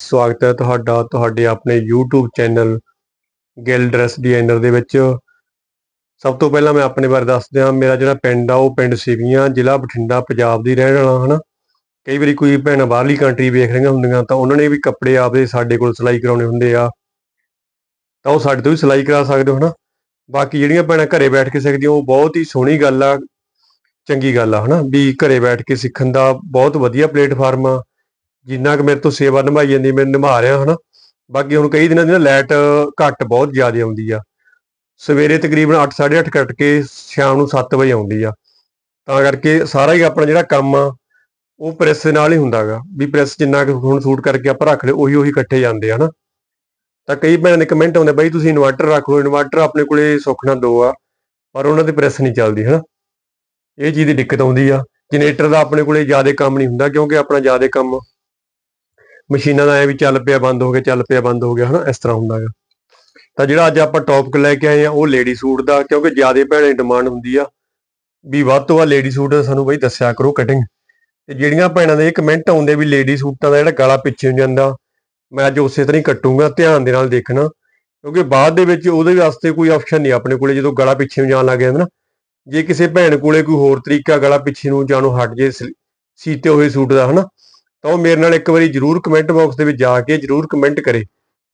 ਸਵਾਗਤ ਹੈ ਤੁਹਾਡਾ, ਤੁਹਾਡੇ ਆਪਣੇ YouTube channel Gill dress designer ਦੇ ਵਿੱਚ। ਸਭ ਤੋਂ ਪਹਿਲਾਂ ਮੈਂ ਆਪਣੇ ਬਾਰੇ ਦੱਸ ਦਿਆਂ, ਮੇਰਾ ਜਿਹੜਾ ਪਿੰਡ ਆ, ਉਹ ਪਿੰਡ ਸਿਵੀਆਂ, ਜ਼ਿਲ੍ਹਾ ਬਠਿੰਡਾ, ਪੰਜਾਬ ਦੀ ਰਹਿਣ ਵਾਲਾ, ਹਨਾ? ਕਈ ਵਾਰੀ ਕੋਈ ਭੈਣਾਂ ਬਾਹਰਲੀ ਕੰਟਰੀ ਵੇਖ ਰਹੀਆਂ ਹੁੰਦੀਆਂ, ਤਾਂ ਉਹਨਾਂ ਨੇ ਵੀ ਕੱਪੜੇ ਆਪਦੇ ਸਾਡੇ ਕੋਲ ਸਿਲਾਈ ਕਰਾਉਣੇ ਹੁੰਦੇ ਆ। ਤਾਂ ਉਹ ਸਾਡੇ ਤੋਂ ਵੀ ਸਿਲਾਈ ਕਰਾ ਸਕਦੇ ਹੋ, ਹਨਾ? ਬਾਕੀ ਜਿਹੜੀਆਂ ਭੈਣਾਂ ਘਰੇ ਬੈਠ ਕੇ ਸਿੱਖਦੀਆਂ, ਉਹ ਬਹੁਤ ਹੀ ਸੋਹਣੀ ਗੱਲ ਆ, ਚੰਗੀ ਗੱਲ ਆ, ਹਨਾ? ਵੀ ਘਰੇ ਬੈਠ ਕੇ ਸਿੱਖਣ ਦਾ ਬਹੁਤ ਵਧੀਆ ਪਲੇਟਫਾਰਮ ਆ। ਜਿੰਨਾ ਕਿ ਮੇਰੇ ਤੋਂ ਸੇਵਾ ਨਿਭਾਈ ਜਾਂਦੀ, ਮੈਂ ਨਿਭਾ ਰਿਹਾ, ਹਨਾ। ਬਾਕੀ ਹੁਣ ਕਈ ਦਿਨਾਂ ਦੀ ਨਾ ਲਾਈਟ ਘੱਟ ਬਹੁਤ ਜ਼ਿਆਦਾ ਆਉਂਦੀ ਆ। ਸਵੇਰੇ ਤਕਰੀਬਨ 8:30 ਕੱਟ ਕੇ ਸ਼ਾਮ ਨੂੰ 7 ਵਜੇ ਆਉਂਦੀ ਆ। ਤਾਂ ਕਰਕੇ ਸਾਰਾ ਹੀ ਆਪਣਾ ਜਿਹੜਾ ਕੰਮ ਆ, ਉਹ ਪ੍ਰੈਸ ਦੇ ਨਾਲ ਹੀ ਹੁੰਦਾਗਾ ਵੀ ਪ੍ਰੈਸ ਜਿੰਨਾ ਕਿ ਹੁਣ ਸੂਟ ਕਰਕੇ ਆਪਾਂ ਰੱਖ ਲਏ ਉਹੀ ਉਹੀ ਇਕੱਠੇ ਜਾਂਦੇ ਆ, ਹਨਾ। ਤਾਂ ਕਈ ਭੈਣਾਂ ਦੇ ਕਮੈਂਟ ਆਉਂਦੇ, ਬਾਈ ਤੁਸੀਂ ਇਨਵਰਟਰ ਰੱਖ ਲਓ, ਇਨਵਰਟਰ ਆਪਣੇ ਕੋਲੇ ਸੁੱਖਣਾ ਦੋ ਆ, ਪਰ ਉਹਨਾਂ ਦੀ ਪ੍ਰੈਸ ਨਹੀਂ ਚੱਲਦੀ, ਹਨਾ। ਇਹ ਚੀਜ਼ ਦੀ ਦਿੱਕਤ ਆਉਂਦੀ ਆ। ਜਨਰੇਟਰ ਦਾ ਆਪਣੇ ਕੋਲੇ ਜ਼ਿਆਦਾ ਕੰਮ ਨਹੀਂ ਹੁੰਦਾ, ਕਿਉਂਕਿ ਆਪਣਾ ਜ਼ਿਆਦਾ ਕੰਮ ਮਸ਼ੀਨਾਂ ਦਾ ਐ ਵੀ ਚੱਲ ਪਿਆ, ਬੰਦ ਹੋ ਗਿਆ, ਚੱਲ ਪਿਆ, ਬੰਦ ਹੋ ਗਿਆ, ਹਨਾ, ਇਸ ਤਰ੍ਹਾਂ ਹੁੰਦਾ ਹੈਗਾ। ਤਾਂ ਜਿਹੜਾ ਅੱਜ ਆਪਾਂ ਟੌਪਿਕ ਲੈ ਕੇ ਆਏ ਆ, ਉਹ ਲੇਡੀ ਸੂਟ ਦਾ, ਕਿਉਂਕਿ ਜ਼ਿਆਦਾ ਭੈਣੇ ਡਿਮਾਂਡ ਹੁੰਦੀ ਆ, ਵੀ ਵੱਧ ਤੋਂ ਵੱਧ ਲੇਡੀ ਸੂਟ ਸਾਨੂੰ ਬਈ ਦੱਸਿਆ ਕਰੋ ਕਟਿੰਗ ਤੇ ਜਿਹੜੀਆਂ ਭੈਣਾਂ ਦੇ ਕਮੈਂਟ ਆਉਂਦੇ ਵੀ ਲੇਡੀ ਸੂਟਾਂ ਦਾ ਜਿਹੜਾ ਗਲਾ ਪਿੱਛੇ ਨੂੰ ਜਾਂਦਾ, ਮੈਂ ਅੱਜ ਉਸੇ ਤਰ੍ਹਾਂ ਹੀ ਕੱਟੂੰਗਾ, ਧਿਆਨ ਦੇ ਨਾਲ ਦੇਖਣਾ। ਕਿਉਂਕਿ ਬਾਅਦ ਦੇ ਵਿੱਚ ਉਹਦੇ ਵਾਸਤੇ ਕੋਈ ਆਪਸ਼ਨ ਨਹੀਂ, ਆਪਣੇ ਕੋਲੇ ਜਦੋਂ ਗਲਾ ਪਿੱਛੇ ਨੂੰ ਜਾਣ ਲੱਗ ਜਾਂਦਾ ਨਾ, ਜੇ ਕਿਸੇ ਭੈਣ ਕੋਲੇ ਕੋਈ ਹੋਰ ਤਰੀਕਾ ਗਲਾ ਪਿੱਛੇ ਨੂੰ ਜਾਣੋਂ ਹਟ ਜੇ ਸੀਤੇ ਹੋਏ ਸੂਟ ਦਾ, ਹਨਾ। ਤਾਂ ਉਹ ਮੇਰੇ ਨਾਲ ਇੱਕ ਵਾਰੀ ਜਰੂਰ ਕਮੈਂਟ ਬਾਕਸ ਦੇ ਵਿੱਚ ਜਾ ਕੇ ਜਰੂਰ ਕਮੈਂਟ ਕਰੇ।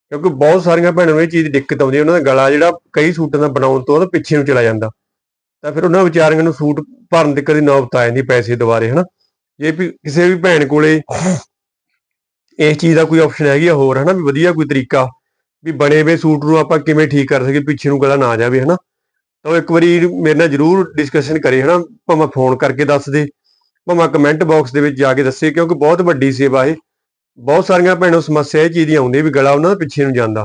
ਕਿਉਂਕਿ ਬਹੁਤ ਸਾਰੀਆਂ ਭੈਣਾਂ ਨੂੰ ਇਹ ਚੀਜ਼ ਦੀ ਦਿੱਕਤ ਆਉਂਦੀ ਹੈ, ਉਹਨਾਂ ਦਾ ਗਲਾ ਜਿਹੜਾ ਕਈ ਸੂਟਾਂ ਦਾ ਬਣਾਉਣ ਤੋਂ ਉਹਦਾ ਪਿੱਛੇ ਨੂੰ ਚਲਾ ਜਾਂਦਾ। ਤਾਂ ਫਿਰ ਉਹਨਾਂ ਵਿਚਾਰੀਆਂ ਨੂੰ ਸੂਟ ਭਰਨ ਦੀ ਕਦੀ ਨੌਬਤ ਆ ਜਾਂਦੀ ਪੈਸੇ ਦੁਬਾਰੇ, ਹਨਾ? ਜੇ ਵੀ ਕਿਸੇ ਵੀ ਭੈਣ ਕੋਲੇ ਇਸ ਚੀਜ਼ ਦਾ ਕੋਈ ਆਪਸ਼ਨ ਹੈਗੀ ਆ ਹੋਰ, ਹਨਾ? ਵੀ ਵਧੀਆ ਕੋਈ ਤਰੀਕਾ ਵੀ ਬਣੇ ਵੇ ਸੂਟ ਨੂੰ ਆਪਾਂ ਕਿਵੇਂ ਠੀਕ ਕਰ ਸਕੀਏ, ਪਿੱਛੇ ਨੂੰ ਗਲਾ ਨਾ ਜਾਵੇ, ਹਨਾ? ਤਾਂ ਉਹ ਇੱਕ ਵਾਰੀ ਮੇਰੇ ਨਾਲ ਜਰੂਰ ਡਿਸਕਸ਼ਨ ਕਰੇ, ਹਨਾ? ਭਾਵੇਂ ਫੋਨ ਕਰਕੇ ਦੱਸ ਦੇ। ਭਾਵੇਂ ਕਮੈਂਟ ਬਾਕਸ ਦੇ ਵਿੱਚ ਜਾ ਕੇ ਦੱਸੇ ਕਿਉਂਕਿ ਬਹੁਤ ਵੱਡੀ ਸੇਵਾ ਇਹ। ਬਹੁਤ ਸਾਰੀਆਂ ਭੈਣਾਂ ਸਮੱਸਿਆ ਇਹ ਚੀਜ਼ ਦੀ ਆਉਂਦੀ ਵੀ ਗਲਾ ਉਹਨਾਂ ਦਾ ਪਿੱਛੇ ਨੂੰ ਜਾਂਦਾ।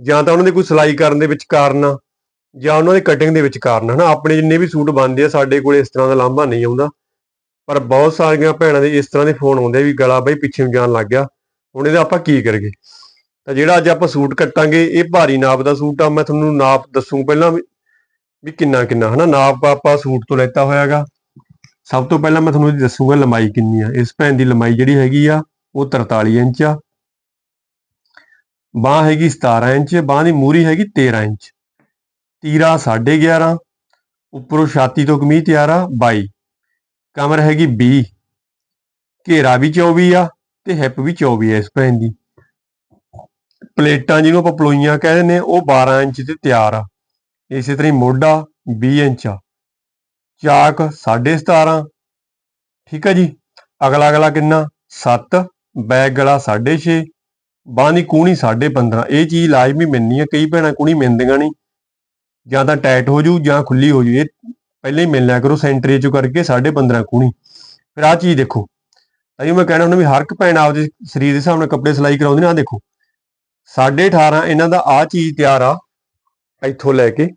ਜਾਂ ਤਾਂ ਉਹਨਾਂ ਦੇ ਕੋਈ ਸਿਲਾਈ ਕਰਨ ਦੇ ਵਿੱਚ ਕਾਰਨ ਆ, ਜਾਂ ਉਹਨਾਂ ਦੀ ਕਟਿੰਗ ਦੇ ਵਿੱਚ ਕਾਰਨ ਹਨਾ, ਆਪਣੇ ਜਿੰਨੇ ਵੀ ਸੂਟ ਬਣਦੇ ਆ, ਸਾਡੇ ਕੋਲ ਇਸ ਤਰ੍ਹਾਂ ਦਾ ਲਾਂਭਾ ਨਹੀਂ ਆਉਂਦਾ। ਪਰ ਬਹੁਤ ਸਾਰੀਆਂ ਭੈਣਾਂ ਦੇ ਇਸ ਤਰ੍ਹਾਂ ਦੇ ਫੋਨ ਆਉਂਦੇ ਵੀ ਗਲਾ ਬਈ ਪਿੱਛੇ ਨੂੰ ਜਾਣ ਲੱਗ ਗਿਆ। ਹੁਣ ਇਹਦਾ ਆਪਾਂ ਕੀ ਕਰੀਏ? ਤਾਂ ਜਿਹੜਾ ਅੱਜ ਆਪਾਂ ਸੂਟ ਕੱਟਾਂਗੇ, ਇਹ ਭਾਰੀ ਨਾਪ ਦਾ ਸੂਟ ਆ। ਮੈਂ ਤੁਹਾਨੂੰ ਨਾਪ ਦੱਸੂ ਪਹਿਲਾਂ ਵੀ ਵੀ ਕਿੰਨਾ ਕਿੰਨਾ ਹਨਾ? ਨਾਪ ਆਪਾਂ ਸੂਟ ਤੋਂ ਲੈਤਾ ਹੋਇਆਗਾ। ਸਭ ਤੋਂ ਪਹਿਲਾਂ ਮੈਂ ਤੁਹਾਨੂੰ ਇਹਦੀ ਦੱਸੂਗਾ ਲੰਬਾਈ ਕਿੰਨੀ ਆ। ਇਸ ਭੈਣ ਦੀ ਲੰਬਾਈ ਜਿਹੜੀ ਹੈਗੀ ਆ, ਉਹ 43 ਇੰਚ ਆ। ਬਾਹ ਹੈਗੀ 17 ਇੰਚ, ਬਾਹ ਦੀ ਮੂਰੀ ਹੈਗੀ 13 ਇੰਚ। ਤੀਰਾ 11.5 ਉੱਪਰੋਂ ਛਾਤੀ ਤੋਂ ਕਮੀਜ਼ ਤਿਆਰ ਆ 22 ਕਮਰ ਹੈਗੀ 20 ਘੇਰਾ ਵੀ 24 ਆ ਤੇ ਹਿੱਪ ਵੀ 24 ਆ ਇਸ ਭੈਣ ਦੀ। ਪਲੇਟਾਂ ਜਿਹਨੂੰ ਆਪਾਂ ਪਲੋਈਆਂ ਕਹਿੰਦੇ ਨੇ, ਉਹ 12 ਇੰਚ ਤੇ ਤਿਆਰ ਆ। ਇਸੇ ਤਰ੍ਹਾਂ ਹੀ ਮੋਢਾ 20 ਇੰਚ ਆ। ਚਾਕ 17.5 ਠੀਕ ਹੈ ਜੀ? ਅਗਲਾ ਅਗਲਾ ਕਿੰਨਾ? 7 ਬੈਗ ਗਲਾ 6.5 ਬਾਂਹ ਦੀ ਕੂਣੀ 15.5 ਇਹ ਚੀਜ਼ ਲਾਜ਼ਮੀ ਮਿਲਣੀ ਹੈ। ਕਈ ਭੈਣਾਂ ਕੂਣੀ ਮਿਲਦੀਆਂ ਨਹੀਂ। ਜਾਂ ਤਾਂ ਟਾਈਟ ਹੋ ਜੂ ਜਾਂ ਖੁੱਲੀ ਹੋ ਜੂ। ਇਹ ਪਹਿਲੇ ਹੀ ਮਿਲ ਲਿਆ ਕਰੋ ਸੈਂਟਰੀ ਚੋਂ ਕਰਕੇ 15.5 ਕੂਣੀ ਫਿਰ ਆ ਚੀਜ਼ ਦੇਖੋ। ਤਾਂ ਮੈਂ ਕਹਿਣਾ ਹੁੰਦਾ ਵੀ ਹਰ ਇੱਕ ਭੈਣ ਆਪਦੇ ਸਰੀਰ ਦੇ ਹਿਸਾਬ ਨਾਲ ਕੱਪੜੇ ਸਿਲਾਈ ਕਰਾਉਂਦੀ ਨਾ, ਆਹ ਦੇਖੋ। 18.5 ਇਹਨਾਂ ਦਾ ਆ ਚੀਜ਼ ਤਿਆਰ ਆ। ਇੱਥੋਂ ਲੈ ਕੇ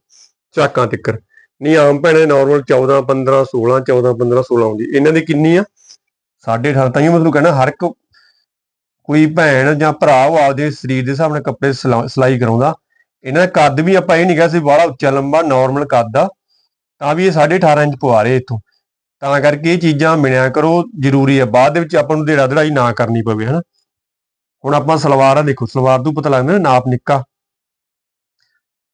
ਚਾਕਾਂ ਤਿੱਕਰ। ਨਹੀਂ ਆਮ ਭੈਣੇ ਨਾਰਮਲ 14 15 16 14 15 16 ਹੁੰਦੀ। ਇਹਨਾਂ ਦੀ ਕਿੰਨੀ ਆ? 18.5 ਤਾਂ ਇਹ ਮਤਲਬ ਕਹਿਣਾ, ਹਰ ਇੱਕ ਕੋਈ ਭੈਣ ਜਾਂ ਭਰਾ ਉਹ ਆਪਦੇ ਸਰੀਰ ਦੇ ਹਿਸਾਬ ਨਾਲ ਕੱਪੜੇ ਸਿਲਾ- ਸਿਲਾਈ ਕਰਾਉਂਦਾ। ਇਹਨਾਂ ਦਾ ਕੱਦ ਵੀ ਆਪਾਂ ਇਹ ਨਹੀਂ ਕਿਹਾ ਸੀ ਬਾਹਲਾ ਉੱਚਾ, ਲੰਬਾ ਨਾਰਮਲ ਕੱਦ ਆ। ਤਾਂ ਵੀ ਇਹ 18.5 ਇੰਚ ਪਵਾ ਰਹੇ ਇੱਥੋਂ। ਤਾਂ ਕਰਕੇ ਇਹ ਚੀਜ਼ਾਂ ਮਿਲਿਆ ਕਰੋ, ਜ਼ਰੂਰੀ ਆ। ਬਾਅਦ ਦੇ ਵਿੱਚ ਆਪਾਂ ਨੂੰ ਢੇੜਾ ਢੜਾਈ ਨਾ ਕਰਨੀ ਪਵੇ, ਹਨਾ। ਹੁਣ ਆਪਾਂ ਸਲਵਾਰ ਆ ਦੇਖੋ, ਸਲਵਾਰ ਤੋਂ ਪਤਾ ਲੱਗਦਾ ਨਾਪ ਨਿੱਕਾ।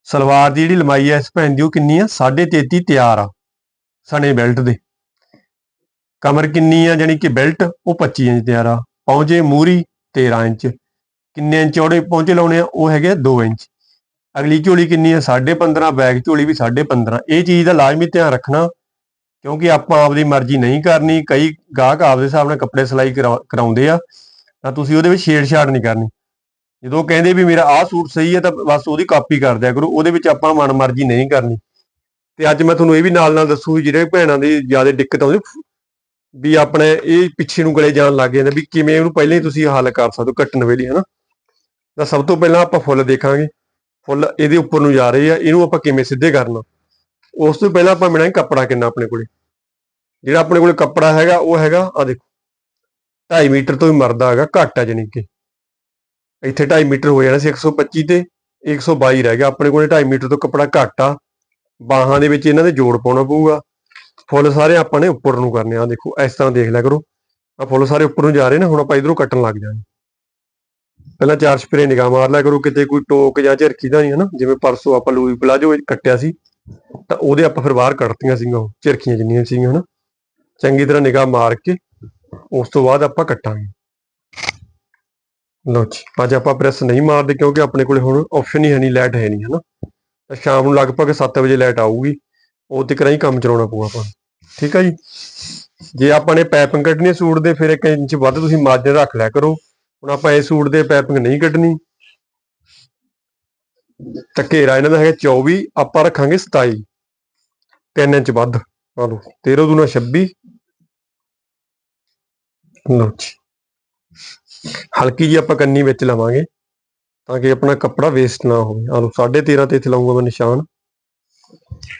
ਸਲਵਾਰ ਦੀ ਜਿਹੜੀ ਲੰਬਾਈ ਹੈ, ਇਸ ਭੈਣ ਦੀ ਉਹ ਕਿੰਨੀ ਆ? 33.5 ਤਿਆਰ ਆ, ਸਣੇ ਬੈਲਟ ਦੇ। ਕਮਰ ਕਿੰਨੀ ਆ ਜਾਨੀ ਕਿ ਬੈਲਟ, ਉਹ 25 ਇੰਚ ਤਿਆਰ ਆ। ਪਹੁੰਚੇ ਮੂਰੀ 13 ਇੰਚ। ਕਿੰਨੇ ਇੰਚ ਚੌੜੇ ਪਹੁੰਚੇ ਲਾਉਣੇ ਆ? ਉਹ ਹੈਗੇ 2 ਇੰਚ। ਅਗਲੀ ਝੋਲੀ ਕਿੰਨੀ ਆ? 15.5 ਬੈਗ ਝੋਲੀ ਵੀ 15.5 ਇਹ ਚੀਜ਼ ਦਾ ਲਾਜ਼ਮੀ ਧਿਆਨ ਰੱਖਣਾ, ਕਿਉਂਕਿ ਆਪਾਂ ਆਪਦੀ ਮਰਜ਼ੀ ਨਹੀਂ ਕਰਨੀ। ਕਈ ਗਾਹਕ ਆਪਦੇ ਹਿਸਾਬ ਨਾਲ ਕੱਪੜੇ ਸਿਲਾਈ ਕਰਾ- ਕਰਾਉਂਦੇ ਆ, ਤਾਂ ਤੁਸੀਂ ਉਹਦੇ ਵਿੱਚ ਛੇੜਛਾੜ ਨਹੀਂ ਕਰਨੀ। ਜਦੋਂ ਕਹਿੰਦੇ ਵੀ ਮੇਰਾ ਆਹ ਸੂਟ ਸਹੀ ਹੈ ਤਾਂ ਬਸ ਉਹਦੀ ਕਾਪੀ ਕਰ ਦਿਆ ਕਰੋ, ਉਹਦੇ ਵਿੱਚ ਆਪਾਂ ਮਨ ਮਰਜ਼ੀ ਨਹੀਂ ਕਰਨੀ। ਤੇ ਅੱਜ ਮੈਂ ਤੁਹਾਨੂੰ ਇਹ ਵੀ ਨਾਲ ਨਾਲ ਦੱਸੂ ਵੀ ਜਿਹੜੇ ਭੈਣਾਂ ਦੀ ਜ਼ਿਆਦਾ ਦਿੱਕਤ ਆਉਂਦੀ, ਵੀ ਆਪਣੇ ਇਹ ਪਿੱਛੇ ਨੂੰ ਗਲੇ ਜਾਣ ਲੱਗ ਜਾਂਦੇ ਵੀ ਕਿਵੇਂ ਉਹਨੂੰ ਪਹਿਲਾਂ ਹੀ ਤੁਸੀਂ ਹੱਲ ਕਰ ਸਕਦੇ ਹੋ ਕੱਟਣ ਵੇਲੇ, ਹਨਾ? ਤਾਂ ਸਭ ਤੋਂ ਪਹਿਲਾਂ ਆਪਾਂ ਫੁੱਲ ਦੇਖਾਂਗੇ। ਫੁੱਲ ਇਹਦੇ ਉੱਪਰ ਨੂੰ ਜਾ ਰਹੇ ਆ, ਇਹਨੂੰ ਆਪਾਂ ਕਿਵੇਂ ਸਿੱਧੇ ਕਰਨਾ? ਉਸ ਤੋਂ ਪਹਿਲਾਂ ਆਪਾਂ ਮਿਲਾਂਗੇ ਕੱਪੜਾ ਕਿੰਨਾ ਆਪਣੇ ਕੋਲੇ। ਜਿਹੜਾ ਆਪਣੇ ਕੋਲੇ ਕੱਪੜਾ ਹੈਗਾ, ਉਹ ਹੈਗਾ ਆ ਦੇਖੋ 2.5 ਮੀਟਰ ਤੋਂ ਵੀ ਮਰਦਾ ਹੈਗਾ, ਘੱਟ ਆ ਜਾਨੀ ਕਿ। ਇੱਥੇ 2.5 ਮੀਟਰ ਹੋ ਜਾਣਾ ਸੀ 125 ਤੇ 122 ਰਹਿ ਗਿਆ। ਆਪਣੇ ਕੋਲੇ 2.5 ਮੀਟਰ ਤੋਂ ਕੱਪੜਾ ਘੱਟ ਆ। ਬਾਹਾਂ ਦੇ ਵਿੱਚ ਇਹਨਾਂ ਦੇ ਜੋੜ ਪਾਉਣਾ ਪਊਗਾ। ਫੁੱਲ ਸਾਰੇ ਆਪਾਂ ਨੇ ਉੱਪਰ ਨੂੰ ਕਰਨੇ ਆ। ਦੇਖੋ, ਇਸ ਤਰ੍ਹਾਂ ਦੇਖ ਲਿਆ ਕਰੋ। ਆ ਫੁੱਲ ਸਾਰੇ ਉੱਪਰ ਨੂੰ ਜਾ ਰਹੇ ਨੇ, ਹੁਣ ਆਪਾਂ ਇਧਰੋਂ ਕੱਟਣ ਲੱਗ ਜਾਾਂਗੇ ਪਹਿਲਾਂ ਚਾਰ ਸਪਰੇ ਨਿਗਾਹ ਮਾਰ ਲਿਆ ਕਰੋ, ਕਿਤੇ ਕੋਈ ਟੋਕ ਜਾਂ ਝਰਕੀ ਦਾ ਨਹੀਂ ਨਾ? ਜਿਵੇਂ ਪਰਸੋਂ ਆਪਾਂ ਲੂਈ ਪਲਾਜੋ ਕੱਟਿਆ ਸੀ, ਤਾਂ ਉਹਦੇ ਆਪਾਂ ਫਿਰ ਬਾਹਰ ਕੱਟਤੀਆਂ ਸੀਗੀਆਂ ਉਹ ਝਰਕੀਆਂ ਜਿੰਨੀਆਂ ਸੀਗੀਆਂ ਹਨਾ ਚੰਗੀ ਤਰ੍ਹਾਂ ਨਿਗਾਹ ਮਾਰ ਕੇ ਉਸ ਤੋਂ ਬਾਅਦ ਆਪਾਂ ਕੱਟਾਂਗੇ। ਲਓ ਜੀ, ਅੱਜ ਆਪਾਂ ਪ੍ਰੈਸ ਨਹੀਂ ਮਾਰਦੇ ਕਿਉਂਕਿ ਆਪਣੇ ਕੋਲੇ ਹੁਣ ਆਪਸ਼ਨ ਹੀ ਹੈ ਨਹੀਂ ਲਾਈਟ ਹੈ ਨਹੀਂ, ਹਨਾ? ਤਾਂ ਸ਼ਾਮ ਨੂੰ ਲਗਭਗ 7 ਵਜੇ ਲਾਈਟ ਆਊਗੀ, ਉਹ ਤੱਕ ਹੀ ਕੰਮ ਚਲਾਉਣਾ ਪਊਗਾ ਆਪਾਂ ਠੀਕ ਆ ਜੀ? ਜੇ ਆਪਾਂ ਨੇ ਪਾਈਪਿੰਗ ਕੱਢਣੀ ਸੂਟ ਦੇ, ਫਿਰ 1 ਇੰਚ ਵੱਧ ਤੁਸੀਂ ਮਾਰਜਨ ਰੱਖ ਲਿਆ ਕਰੋ, ਹੁਣ ਆਪਾਂ ਇਹ ਸੂਟ ਦੇ ਪਾਈਪਿੰਗ ਨਹੀਂ ਕੱਢਣੀ। ਤਾਂ ਘੇਰਾ ਇਹਨਾਂ ਦਾ ਹੈਗਾ 24 ਆਪਾਂ ਰੱਖਾਂਗੇ 27 3 ਇੰਚ ਵੱਧ ਆ ਲਓ 13 ਦੂਣਾ 26 ਲਓ ਜੀ। ਹਲਕੀ ਜੀ ਆਪਾਂ ਕੰਨੀ ਵਿੱਚ ਲਵਾਂਗੇ ਤਾਂ ਕਿ ਆਪਣਾ ਕੱਪੜਾ ਵੇਸਟ ਨਾ ਹੋਵੇ। ਆ ਲਓ 13.5 ਤੇ ਇੱਥੇ ਲਾਉਂਗਾ ਮੈਂ ਨਿਸ਼ਾਨ।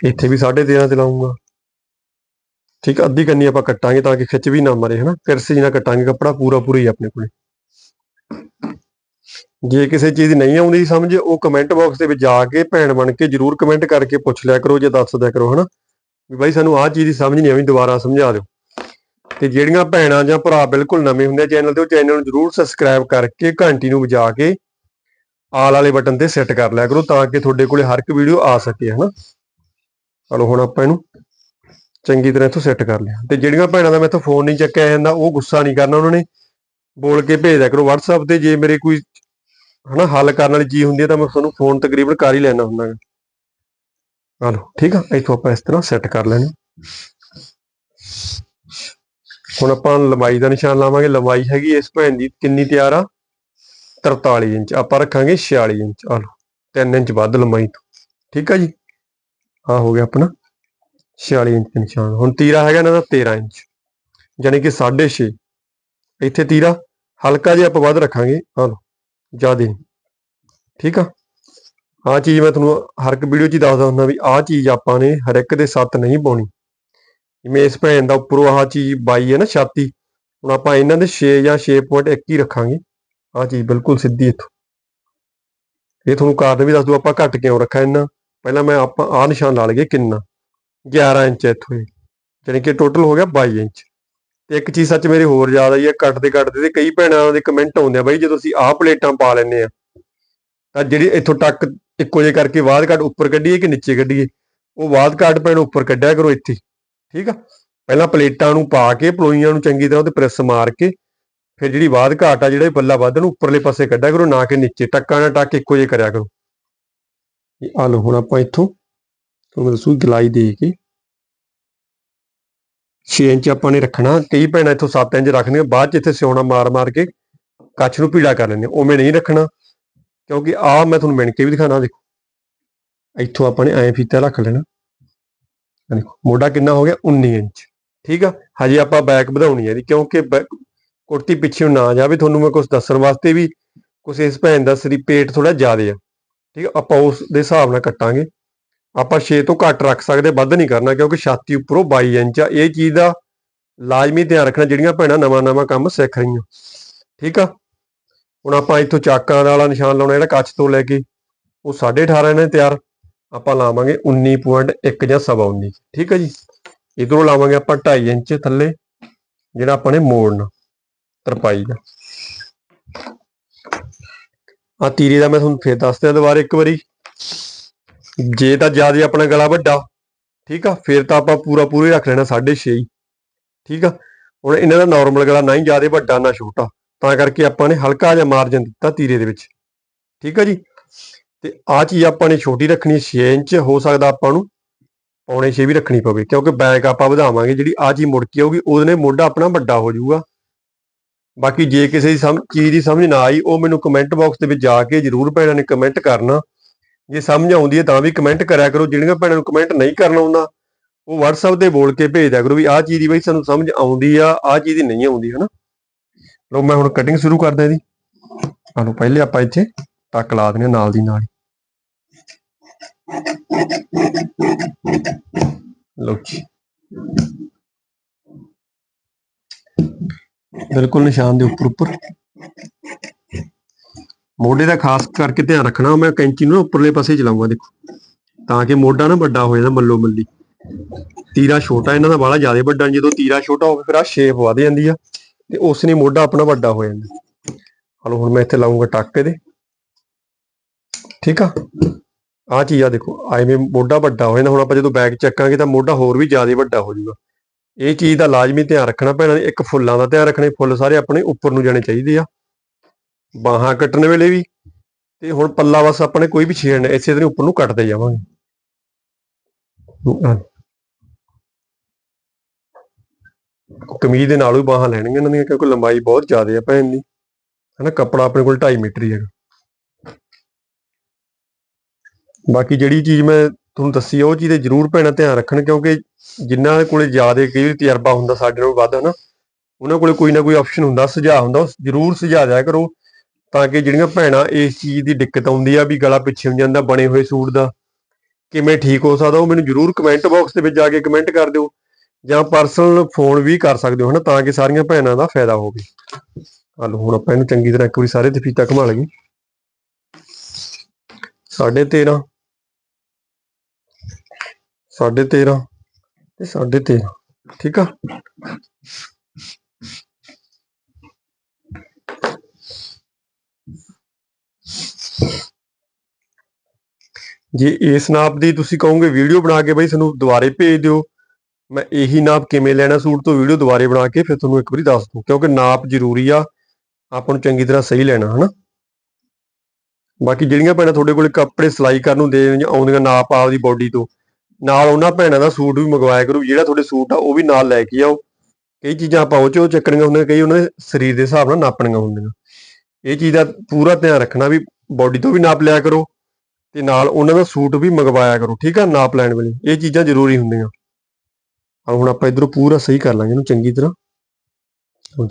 ਇੱਥੇ ਵੀ 13.5 ਤੇ ਲਾਉਂਗਾ ਠੀਕ ਅੱਧੀ ਕੰਨੀ ਆਪਾਂ ਕੱਟਾਂਗੇ ਤਾਂ ਕਿ ਖਿੱਚ ਵੀ ਨਾ ਮਰੇ, ਹਨਾ? ਕਿਰਸੀ ਨਾਲ ਕੱਟਾਂਗੇ, ਕੱਪੜਾ ਪੂਰਾ ਪੂਰਾ ਹੀ ਆਪਣੇ ਕੋਲੇ। ਜੇ ਕਿਸੇ ਚੀਜ਼ ਦੀ ਨਹੀਂ ਆਉਂਦੀ ਸਮਝ, ਉਹ ਕਮੈਂਟ ਬਾਕਸ ਦੇ ਵਿੱਚ ਜਾ ਕੇ ਭੈਣ ਬਣ ਕੇ ਜਰੂਰ ਕਮੈਂਟ ਕਰਕੇ ਪੁੱਛ ਲਿਆ ਕਰੋ ਜਾਂ ਦੱਸ ਦਿਆ ਕਰੋ, ਹਨਾ? ਵੀ ਬਾਈ, ਸਾਨੂੰ ਆਹ ਚੀਜ਼ ਦੀ ਸਮਝ ਨਹੀਂ ਆਉਂਦੀ, ਦੁਬਾਰਾ ਸਮਝਾ ਦਿਓ। ਤੇ ਜਿਹੜੀਆਂ ਭੈਣਾਂ ਜਾਂ ਭਰਾ ਬਿਲਕੁਲ ਨਵੇਂ ਹੁੰਦੇ ਆ ਚੈਨਲ ਤੇ, ਉਹ ਚੈਨਲ ਨੂੰ ਜਰੂਰ ਸਬਸਕ੍ਰਾਈਬ ਕਰਕੇ ਘੰਟੀ ਨੂੰ ਵਜਾ ਕੇ ਆਲ ਵਾਲੇ ਬਟਨ ਤੇ ਸੈੱਟ ਕਰ ਲਿਆ ਕਰੋ ਤਾਂ ਕਿ ਤੁਹਾਡੇ ਕੋਲੇ ਹਰ ਇੱਕ ਵੀਡੀਓ ਆ ਸਕੇ, ਹਨਾ? ਚਲੋ, ਹੁਣ ਆਪਾਂ ਇਹਨੂੰ ਚੰਗੀ ਤਰ੍ਹਾਂ ਇੱਥੋਂ ਸੈੱਟ ਕਰ ਲਿਆ। ਤੇ ਜਿਹੜੀਆਂ ਭੈਣਾਂ ਦਾ ਮੈਥੋਂ ਫੋਨ ਨਹੀਂ ਚੱਕਿਆ ਜਾਂਦਾ, ਉਹ ਗੁੱਸਾ ਨਹੀਂ ਕਰਨਾ ਉਹਨਾਂ ਨੇ। ਬੋਲ ਕੇ ਭੇਜ ਦਿਆ ਕਰੋ WhatsApp ਤੇ, ਜੇ ਮੇਰੇ ਕੋਈ, ਹਨਾ, ਹੱਲ ਕਰਨ ਵਾਲੀ ਚੀਜ਼ ਹੁੰਦੀ ਹੈ ਤਾਂ ਮੈਂ ਤੁਹਾਨੂੰ ਫੋਨ ਤਕਰੀਬਨ ਕਰ ਹੀ ਲੈਣਾ ਹੁੰਦਾ ਗਾ ਹਲੋ ਠੀਕ ਆ, ਇੱਥੋਂ ਆਪਾਂ ਇਸ ਤਰ੍ਹਾਂ ਸੈੱਟ ਕਰ ਲੈਣਾ ਹੁਣ ਆਪਾਂ ਲੰਬਾਈ ਦਾ ਨਿਸ਼ਾਨ ਲਾਵਾਂਗੇ। ਲੰਬਾਈ ਹੈਗੀ ਇਸ ਭੈਣ ਦੀ ਕਿੰਨੀ ਤਿਆਰ ਆ? 43 ਇੰਚ। ਆਪਾਂ ਰੱਖਾਂਗੇ 46 ਇੰਚ। ਆ ਲਓ 3 ਇੰਚ ਵੱਧ ਲੰਬਾਈ ਤੋਂ। ਠੀਕ ਆ ਜੀ? ਆ ਹੋ ਗਿਆ ਆਪਣਾ 46 ਇੰਚ ਦਾ ਨਿਸ਼ਾਨ। ਹੁਣ ਤੀਰਾ ਹੈਗਾ ਇਹਨਾਂ ਦਾ 13 ਇੰਚ। ਯਾਨੀ ਕਿ 6.5 ਇੱਥੇ ਤੀਰਾ, ਹਲਕਾ ਜਿਹਾ ਆਪਾਂ ਵੱਧ ਰੱਖਾਂਗੇ। ਆ ਲਓ, ਜਿਆਦੇ ਠੀਕ ਆ? ਆ ਚੀਜ਼ ਮੈਂ ਤੁਹਾਨੂੰ ਹਰ ਇੱਕ ਵੀਡੀਓ 'ਚ ਦੱਸਦਾ ਹੁੰਦਾ ਵੀ ਆਹ ਚੀਜ਼ ਆਪਾਂ ਨੇ ਹਰ ਇੱਕ ਦੇ ਸੱਤ ਨਹੀਂ ਪਾਉਣੀ। ਜਿਵੇਂ ਇਸ ਭੈਣ ਦਾ ਉੱਪਰੋਂ ਆਹ ਚੀਜ਼ ਬਾਈ ਹੈ ਨਾ, ਛਾਤੀ। ਹੁਣ ਆਪਾਂ ਇਹਨਾਂ ਦੇ 6 ਜਾਂ 6.1 ਹੀ ਰੱਖਾਂਗੇ। ਆਹ ਚੀਜ਼ ਬਿਲਕੁਲ ਸਿੱਧੀ ਇੱਥੋਂ। ਇਹ ਤੁਹਾਨੂੰ ਕਾਰਨ ਵੀ ਦੱਸ ਦੂ ਆਪਾਂ ਘੱਟ ਕਿਉਂ ਰੱਖਿਆ ਇਹਨਾਂ? ਪਹਿਲਾਂ ਮੈਂ ਆਪਾਂ ਆਹ ਨਿਸ਼ਾਨ ਲਾ ਲਈਏ ਕਿੰਨਾ? 11 ਇੰਚ ਇੱਥੋਂ ਇਹ। ਯਾਨੀ ਕਿ ਟੋਟਲ ਹੋ ਗਿਆ 22 ਇੰਚ। ਤੇ ਇੱਕ ਚੀਜ਼ ਸੱਚ ਮੇਰੇ ਹੋਰ ਯਾਦ ਆਈ ਹੈ, ਕੱਟਦੇ ਕੱਟਦੇ ਤੇ ਕਈ ਭੈਣਾਂ ਦੇ ਕਮੈਂਟ ਆਉਂਦੇ ਆ ਬਾਈ, ਜਦੋਂ ਅਸੀਂ ਆਹ ਪਲੇਟਾਂ ਪਾ ਲੈਨੇ ਆ, ਤਾਂ ਜਿਹੜੀ ਇੱਥੋਂ ਟੱਕ ਇੱਕੋ ਜੇ ਕਰਕੇ ਬਾਅਦ ਕੱਟ ਉੱਪਰ ਕੱਢੀਏ ਕਿ ਨੀਚੇ ਕੱਢੀਏ? ਉਹ ਬਾਅਦ ਕੱਟ ਭੈਣ ਉੱਪਰ ਕੱਢਿਆ ਕਰੋ ਇੱਥੇ। ਠੀਕ ਆ? ਪਹਿਲਾਂ ਪਲੇਟਾਂ ਨੂੰ ਪਾ ਕੇ, ਪਲੋਈਆਂ ਨੂੰ ਚੰਗੀ ਤਰ੍ਹਾਂ ਉਹਤੇ ਪ੍ਰੈਸ ਮਾਰ ਕੇ, ਫਿਰ ਜਿਹੜੀ ਬਾਅਦ ਘਾਟ ਆ, ਜਿਹੜਾ ਇਹ ਬੱਲਾ ਵੱਧ ਨੂੰ ਉੱਪਰਲੇ ਪਾਸੇ ਕੱਢਿਆ ਕਰੋ, ਨਾ ਕਿ ਨੀਚੇ। ਟੱਕਾ ਨਾ ਟੱਕ, ਇੱਕੋ ਜੇ ਕਰਿਆ ਕਰੋ। ਇਹ ਆ ਲਓ ਹੁਣ ਆਪਾਂ ਇੱਥੋਂ, ਤੁਹਾਨੂੰ ਮੈਂ ਦੱਸੂ, ਗਲਾਈ ਦੇ ਕੇ। 6 ਇੰਚ ਆਪਾਂ ਨੇ ਰੱਖਣਾ, ਕਈ ਭੈਣਾਂ ਇੱਥੋਂ 7 ਇੰਚ ਰੱਖਣੀਆਂ ਬਾਅਦ ਚ ਇੱਥੇ ਸਿਉਣਾ ਮਾਰ ਮਾਰ ਕੇ ਕੱਚ ਨੂੰ ਪੀੜਾ ਕਰ ਲੈਂਦੇ ਉਵੇਂ ਨਹੀਂ ਰੱਖਣਾ, ਕਿਉਂਕਿ ਆ ਮੈਂ ਤੁਹਾਨੂੰ ਮਿਣ ਕੇ ਵੀ ਦਿਖਾਣਾ, ਦੇਖੋ। ਇੱਥੋਂ ਆਪਾਂ ਨੇ ਐਂ ਫੀਤਾ ਰੱਖ ਲੈਣਾ। ਦੇਖੋ ਮੋਢਾ ਕਿੰਨਾ ਹੋ ਗਿਆ? 19 ਇੰਚ। ਠੀਕ ਆ? ਹਜੇ ਆਪਾਂ ਬੈਕ ਵਧਾਉਣੀ ਹੈ ਜੀ ਕਿਉਂਕਿ ਬੈ- ਕੁੜਤੀ ਪਿੱਛੇ ਨਾ ਜਾਵੇ, ਤੁਹਾਨੂੰ ਮੈਂ ਕੁਝ ਦੱਸਣ ਵਾਸਤੇ ਵੀ ਕੁਝ ਇਸ ਭੈਣ ਦਾ ਸਰੀ ਪੇਟ ਥੋੜਾ ਜ਼ਿਆਦਾ ਆ। ਠੀਕ ਆ? ਆਪਾਂ ਉਸ ਦੇ ਹਿਸਾਬ ਨਾਲ ਕੱਟਾਂਗੇ। ਆਪਾਂ 6 ਤੋਂ ਘੱਟ ਰੱਖ ਸਕਦੇ, ਵੱਧ ਨਹੀਂ ਕਰਨਾ, ਕਿਉਂਕਿ ਛਾਤੀ ਉੱਪਰੋਂ 22 ਇੰਚ ਆ। ਇਹ ਚੀਜ਼ ਦਾ ਲਾਜ਼ਮੀ ਧਿਆਨ ਰੱਖਣਾ, ਜਿਹੜੀਆਂ ਭੈਣਾਂ ਨਵਾਂ ਨਵਾਂ ਕੰਮ ਸਿੱਖ ਰਹੀਆਂ। ਠੀਕ ਆ? ਹੁਣ ਆਪਾਂ ਇੱਥੋਂ ਚਾਕਾਂ ਦਾ ਵਾਲਾ ਨਿਸ਼ਾਨ ਲਾਉਣਾ, ਜਿਹੜਾ ਕੱਚ ਤੋਂ ਲੈ ਕੇ ਉਹ 18.5 ਨੇ ਤਿਆਰ ਆਪਾਂ ਲਾਵਾਂਗੇ 19.1 ਜਾਂ ਸਵਾ 19 ਠੀਕ ਹੈ ਜੀ? ਇਧਰੋਂ ਲਾਵਾਂਗੇ ਆਪਾਂ 2.5 ਇੰਚ ਥੱਲੇ, ਜਿਹੜਾ ਆਪਾਂ ਨੇ ਮੋੜਨਾ, ਤਰਪਾਈ ਦਾ। ਆ ਤੀਰੇ ਦਾ ਮੈਂ ਤੁਹਾਨੂੰ ਫੇਰ ਦੱਸ ਦਿਆਂ ਦੁਬਾਰਾ ਇੱਕ ਵਾਰੀ। ਜੇ ਤਾਂ ਜ਼ਿਆਦਾ ਆਪਣਾ ਗਲਾ ਵੱਡਾ, ਠੀਕ ਆ, ਫੇਰ ਤਾਂ ਆਪਾਂ ਪੂਰਾ ਪੂਰੇ ਰੱਖ ਲੈਣਾ 6.5 ਹੀ, ਠੀਕ ਆ? ਹੁਣ ਇਹਨਾਂ ਦਾ ਨਾਰਮਲ ਗਲਾ ਨਾ ਹੀ ਜ਼ਿਆਦਾ ਵੱਡਾ, ਨਾ ਛੋਟਾ, ਤਾਂ ਕਰਕੇ ਆਪਾਂ ਨੇ ਹਲਕਾ ਜਿਹਾ ਮਾਰਜਨ ਦਿੱਤਾ ਤੀਰੇ ਦੇ ਵਿੱਚ, ਠੀਕ ਆ ਜੀ? ਤੇ ਆ ਚੀਜ਼ ਆਪਾਂ ਨੇ ਛੋਟੀ ਰੱਖਣੀ 6 ਇੰਚ, ਹੋ ਸਕਦਾ ਆਪਾਂ ਨੂੰ ਪੌਣੇ 6 ਵੀ ਰੱਖਣੀ ਪਵੇ, ਕਿਉਂਕਿ ਬੈਕ ਆਪਾਂ ਵਧਾਵਾਂਗੇ, ਜਿਹੜੀ ਆ ਚੀਜ਼ ਮੁੜ ਕੇ ਆਊਗੀ, ਉਹਦੇ ਨੇ ਮੋਢਾ ਆਪਣਾ ਵੱਡਾ ਹੋ ਜਾਊਗਾ। ਬਾਕੀ ਜੇ ਕਿਸੇ ਦੀ ਸਮ, ਚੀਜ਼ ਦੀ ਸਮਝ ਨਾ ਆਈ, ਉਹ ਮੈਨੂੰ ਕਮੈਂਟ ਬਾਕਸ ਦੇ ਵਿੱਚ ਜਾ ਕੇ ਜਰੂਰ ਭੈਣਾਂ ਨੇ ਕਮੈਂਟ ਕਰਨਾ। ਜੇ ਸਮਝ ਆਉਂਦੀ ਹੈ ਤਾਂ ਵੀ ਕਮੈਂਟ ਕਰਿਆ ਕਰੋ, ਜਿਹੜੀਆਂ ਭੈਣਾਂ ਨੂੰ ਕਮੈਂਟ ਨਹੀਂ ਕਰਨਾ ਆਉਂਦਾ ਉਹ WhatsApp ਤੇ ਬੋਲ ਕੇ ਭੇਜ ਦਿਆ ਕਰੋ ਵੀ ਆਹ ਚੀਜ਼ ਦੀ ਬਈ ਸਾਨੂੰ ਸਮਝ ਆਉਂਦੀ ਆ, ਆਹ ਚੀਜ਼ ਦੀ ਨਹੀਂ ਆਉਂਦੀ, ਹਨਾ? ਲਓ, ਮੈਂ ਹੁਣ ਕਟਿੰਗ ਸ਼ੁਰੂ ਕਰਦਾ ਇਹਦੀ। ਆ ਲਓ ਪਹਿਲੇ ਆਪਾਂ ਇੱਥੇ ਟੱਕ ਲਾ ਦਿੰਦੇ ਹਾਂ ਨਾਲ ਦੀ ਨਾਲ ਹੀ। ਲਓ ਬਿਲਕੁਲ ਨਿਸ਼ਾਨ ਦੇ ਉੱਪਰ ਉੱਪਰ। ਮੋਢੇ ਦਾ ਖਾਸ ਕਰਕੇ ਧਿਆਨ ਰੱਖਣਾ, ਮੈਂ ਕੈਂਚੀ ਨੂੰ ਉੱਪਰਲੇ ਪਾਸੇ ਚਲਾਉਂਗਾ ਦੇਖੋ। ਤਾਂ ਕਿ ਮੋਢਾ ਨਾ ਵੱਡਾ ਹੋ ਜਾਂਦਾ ਮੱਲੋ ਮੱਲੀ। ਤੀਰਾ ਛੋਟਾ, ਇਹਨਾਂ ਦਾ ਬਾਲਾ ਜ਼ਿਆਦਾ ਵੱਡਾ, ਜਦੋਂ ਤੀਰਾ ਛੋਟਾ ਹੋਵੇ, ਫਿਰ ਆ ਸ਼ੇਪ ਵਧ ਜਾਂਦੀ ਆ, ਤੇ ਉਸ ਨੇ ਮੋਢਾ ਆਪਣਾ ਵੱਡਾ ਹੋ ਜਾਂਦਾ। ਹਲੋ, ਹੁਣ ਮੈਂ ਇੱਥੇ ਲਾਉਂਗਾ ਟੱਕ ਇਹਦੇ। ਠੀਕ ਆ? ਆ ਚੀਜ਼ ਆ ਦੇਖੋ, ਐਵੇਂ ਮੋਢਾ ਵੱਡਾ ਹੋ ਜਾਂਦਾ, ਹੁਣ ਆਪਾਂ ਜਦੋਂ ਬੈਗ ਚੱਕਾਂਗੇ ਤਾਂ ਮੋਢਾ ਹੋਰ ਵੀ ਜ਼ਿਆਦਾ ਵੱਡਾ ਹੋ ਜਾਊਗਾ। ਇਹ ਚੀਜ਼ ਦਾ ਲਾਜ਼ਮੀ ਧਿਆਨ ਰੱਖਣਾ ਪੈਣਾ, ਇੱਕ ਫੁੱਲਾਂ ਦਾ ਧਿਆਨ ਰੱਖਣਾ ਫੁੱਲ ਸਾਰੇ ਆਪਣੇ ਉੱਪਰ ਨੂੰ ਜਾਣੇ ਚਾਹੀਦੇ ਆ। ਬਾਹਾਂ ਕੱਟਣ ਵੇਲੇ ਵੀ, ਤੇ ਹੁਣ ਪੱਲਾ ਬਸ ਆਪਣੇ ਕੋਈ ਵੀ ਛੇੜਨਾ, ਇਸੇ ਤਰ੍ਹਾਂ ਉੱਪਰ ਨੂੰ ਕੱਟਦੇ ਜਾਵਾਂਗੇ। ਕਮੀਜ਼ ਦੇ ਨਾਲੋਂ ਹੀ ਬਾਹਾਂ ਲੈਣੀਆਂ ਇਹਨਾਂ ਦੀਆਂ, ਕਿਉਂਕਿ ਲੰਬਾਈ ਬਹੁਤ ਜ਼ਿਆਦਾ ਆ ਭੈਣ ਦੀ ਹਨਾ, ਕੱਪੜਾ ਆਪਣੇ ਕੋਲ 2.5 ਮੀਟਰ ਹੀ ਹੈਗਾ। ਬਾਕੀ ਜਿਹੜੀ ਚੀਜ਼ ਮੈਂ ਤੁਹਾਨੂੰ ਦੱਸੀ ਉਹ ਚੀਜ਼ ਤੇ ਜ਼ਰੂਰ ਭੈਣਾ ਧਿਆਨ ਰੱਖਣ, ਕਿਉਂਕਿ ਜਿਨ੍ਹਾਂ ਕੋਲੇ ਜ਼ਿਆਦਾ ਕਈ ਤਜਰਬਾ ਹੁੰਦਾ ਸਾਡੇ ਨਾਲੋਂ ਵੱਧ, ਹਨਾ, ਉਹਨਾਂ ਕੋਲੇ ਕੋਈ ਨਾ ਕੋਈ ਆਪਸ਼ਨ ਹੁੰਦਾ, ਸੁਝਾਅ ਹੁੰਦਾ, ਉਹ ਜ਼ਰੂਰ ਸੁਝਾਅ ਦਿਆ ਕਰੋ, ਤਾਂ ਕਿ ਜਿਹੜੀਆਂ ਭੈਣਾ ਇਸ ਚੀਜ਼ ਦੀ ਦਿੱਕਤ ਆਉਂਦੀ ਆ, ਵੀ ਗਲਾ ਪਿੱਛੇ ਹੋ ਜਾਂਦਾ, ਬਣੇ ਹੋਏ ਸੂਟ ਦਾ, ਕਿਵੇਂ ਠੀਕ ਹੋ ਸਕਦਾ, ਉਹ ਮੈਨੂੰ ਜ਼ਰੂਰ ਕਮੈਂਟ ਬਾਕਸ ਦੇ ਵਿੱਚ ਜਾ ਕੇ ਕਮੈਂਟ ਕਰ ਦਿਓ, ਜਾਂ ਪਰਸਨਲ ਫੋਨ ਵੀ ਕਰ ਸਕਦੇ ਹੋ, ਹਨਾ, ਤਾਂ ਕਿ ਸਾਰੀਆਂ ਭੈਣਾਂ ਦਾ ਫਾਇਦਾ ਹੋਵੇ। ਹਲੋ ਹੁਣ ਆਪਾਂ ਇਹਨੂੰ ਚੰਗੀ ਤਰ੍ਹਾਂ ਇੱਕ ਵਾਰੀ ਸਾਰੇ ਤੇ ਫੀਤਾ ਘੁਮਾ ਲਈਏ। 13.5 13.5 ਤੇ 13.5 ਠੀਕ ਆ? ਜੇ ਇਸ ਨਾਪ ਦੀ ਤੁਸੀਂ ਕਹੋਗੇ ਵੀਡੀਓ ਬਣਾ ਕੇ ਬਈ ਸਾਨੂੰ ਦੁਬਾਰੇ ਭੇਜ ਦਿਓ, ਮੈਂ ਇਹੀ ਨਾਪ ਕਿਵੇਂ ਲੈਣਾ ਸੂਟ ਤੋਂ ਵੀਡੀਓ ਦੁਬਾਰੇ ਬਣਾ ਕੇ ਫਿਰ ਤੁਹਾਨੂੰ ਇੱਕ ਵਾਰੀ ਦੱਸ ਦੂੰ, ਕਿਉਂਕਿ ਨਾਪ ਜ਼ਰੂਰੀ ਆ, ਆਪਾਂ ਨੂੰ ਚੰਗੀ ਤਰ੍ਹਾਂ ਸਹੀ ਲੈਣਾ, ਹਨਾ? ਬਾਕੀ ਜਿਹੜੀਆਂ ਭੈਣਾਂ ਤੁਹਾਡੇ ਕੋਲ ਕੱਪੜੇ ਸਿਲਾਈ ਕਰਨ ਨੂੰ ਦੇ ਆਉਂਦੀਆਂ ਨਾਪ ਆਪਦੀ ਬੋਡੀ ਤੋਂ ਨਾਲ ਉਹਨਾਂ ਭੈਣਾਂ ਦਾ ਸੂਟ ਵੀ ਮੰਗਵਾਇਆ ਕਰੋ, ਜਿਹੜਾ ਤੁਹਾਡੇ ਸੂਟ ਆ, ਉਹ ਵੀ ਨਾਲ ਲੈ ਕੇ ਆਓ। ਕਈ ਚੀਜ਼ਾਂ ਆਪਾਂ ਉਹ ਚੋਂ ਚੱਕਣੀਆਂ ਹੁੰਦੀਆਂ, ਕਈ ਉਹਨਾਂ ਦੇ ਸਰੀਰ ਦੇ ਹਿਸਾਬ ਨਾਲ ਨਾਪਣੀਆਂ ਹੁੰਦੀਆਂ। ਇਹ ਚੀਜ਼ ਦਾ ਪੂਰਾ ਧਿਆਨ ਰੱਖਣਾ ਵੀ ਬੋਡੀ ਤੋਂ ਵੀ ਨਾਪ ਲਿਆ ਕਰੋ ਤੇ ਨਾਲ ਉਹਨਾਂ ਦਾ ਸੂਟ ਵੀ ਮੰਗਵਾਇਆ ਕਰੋ, ਠੀਕ ਆ, ਨਾਪ ਲੈਣ ਵੇਲੇ। ਇਹ ਚੀਜ਼ਾਂ ਜ਼ਰੂਰੀ ਹੁੰਦੀਆਂ। ਆ ਹੁਣ ਆਪਾਂ ਇਧਰੋਂ ਪੂਰਾ ਸਹੀ ਕਰ ਲਾਂਗੇ ਇਹਨੂੰ ਚੰਗੀ ਤਰ੍ਹਾਂ। ਲਓ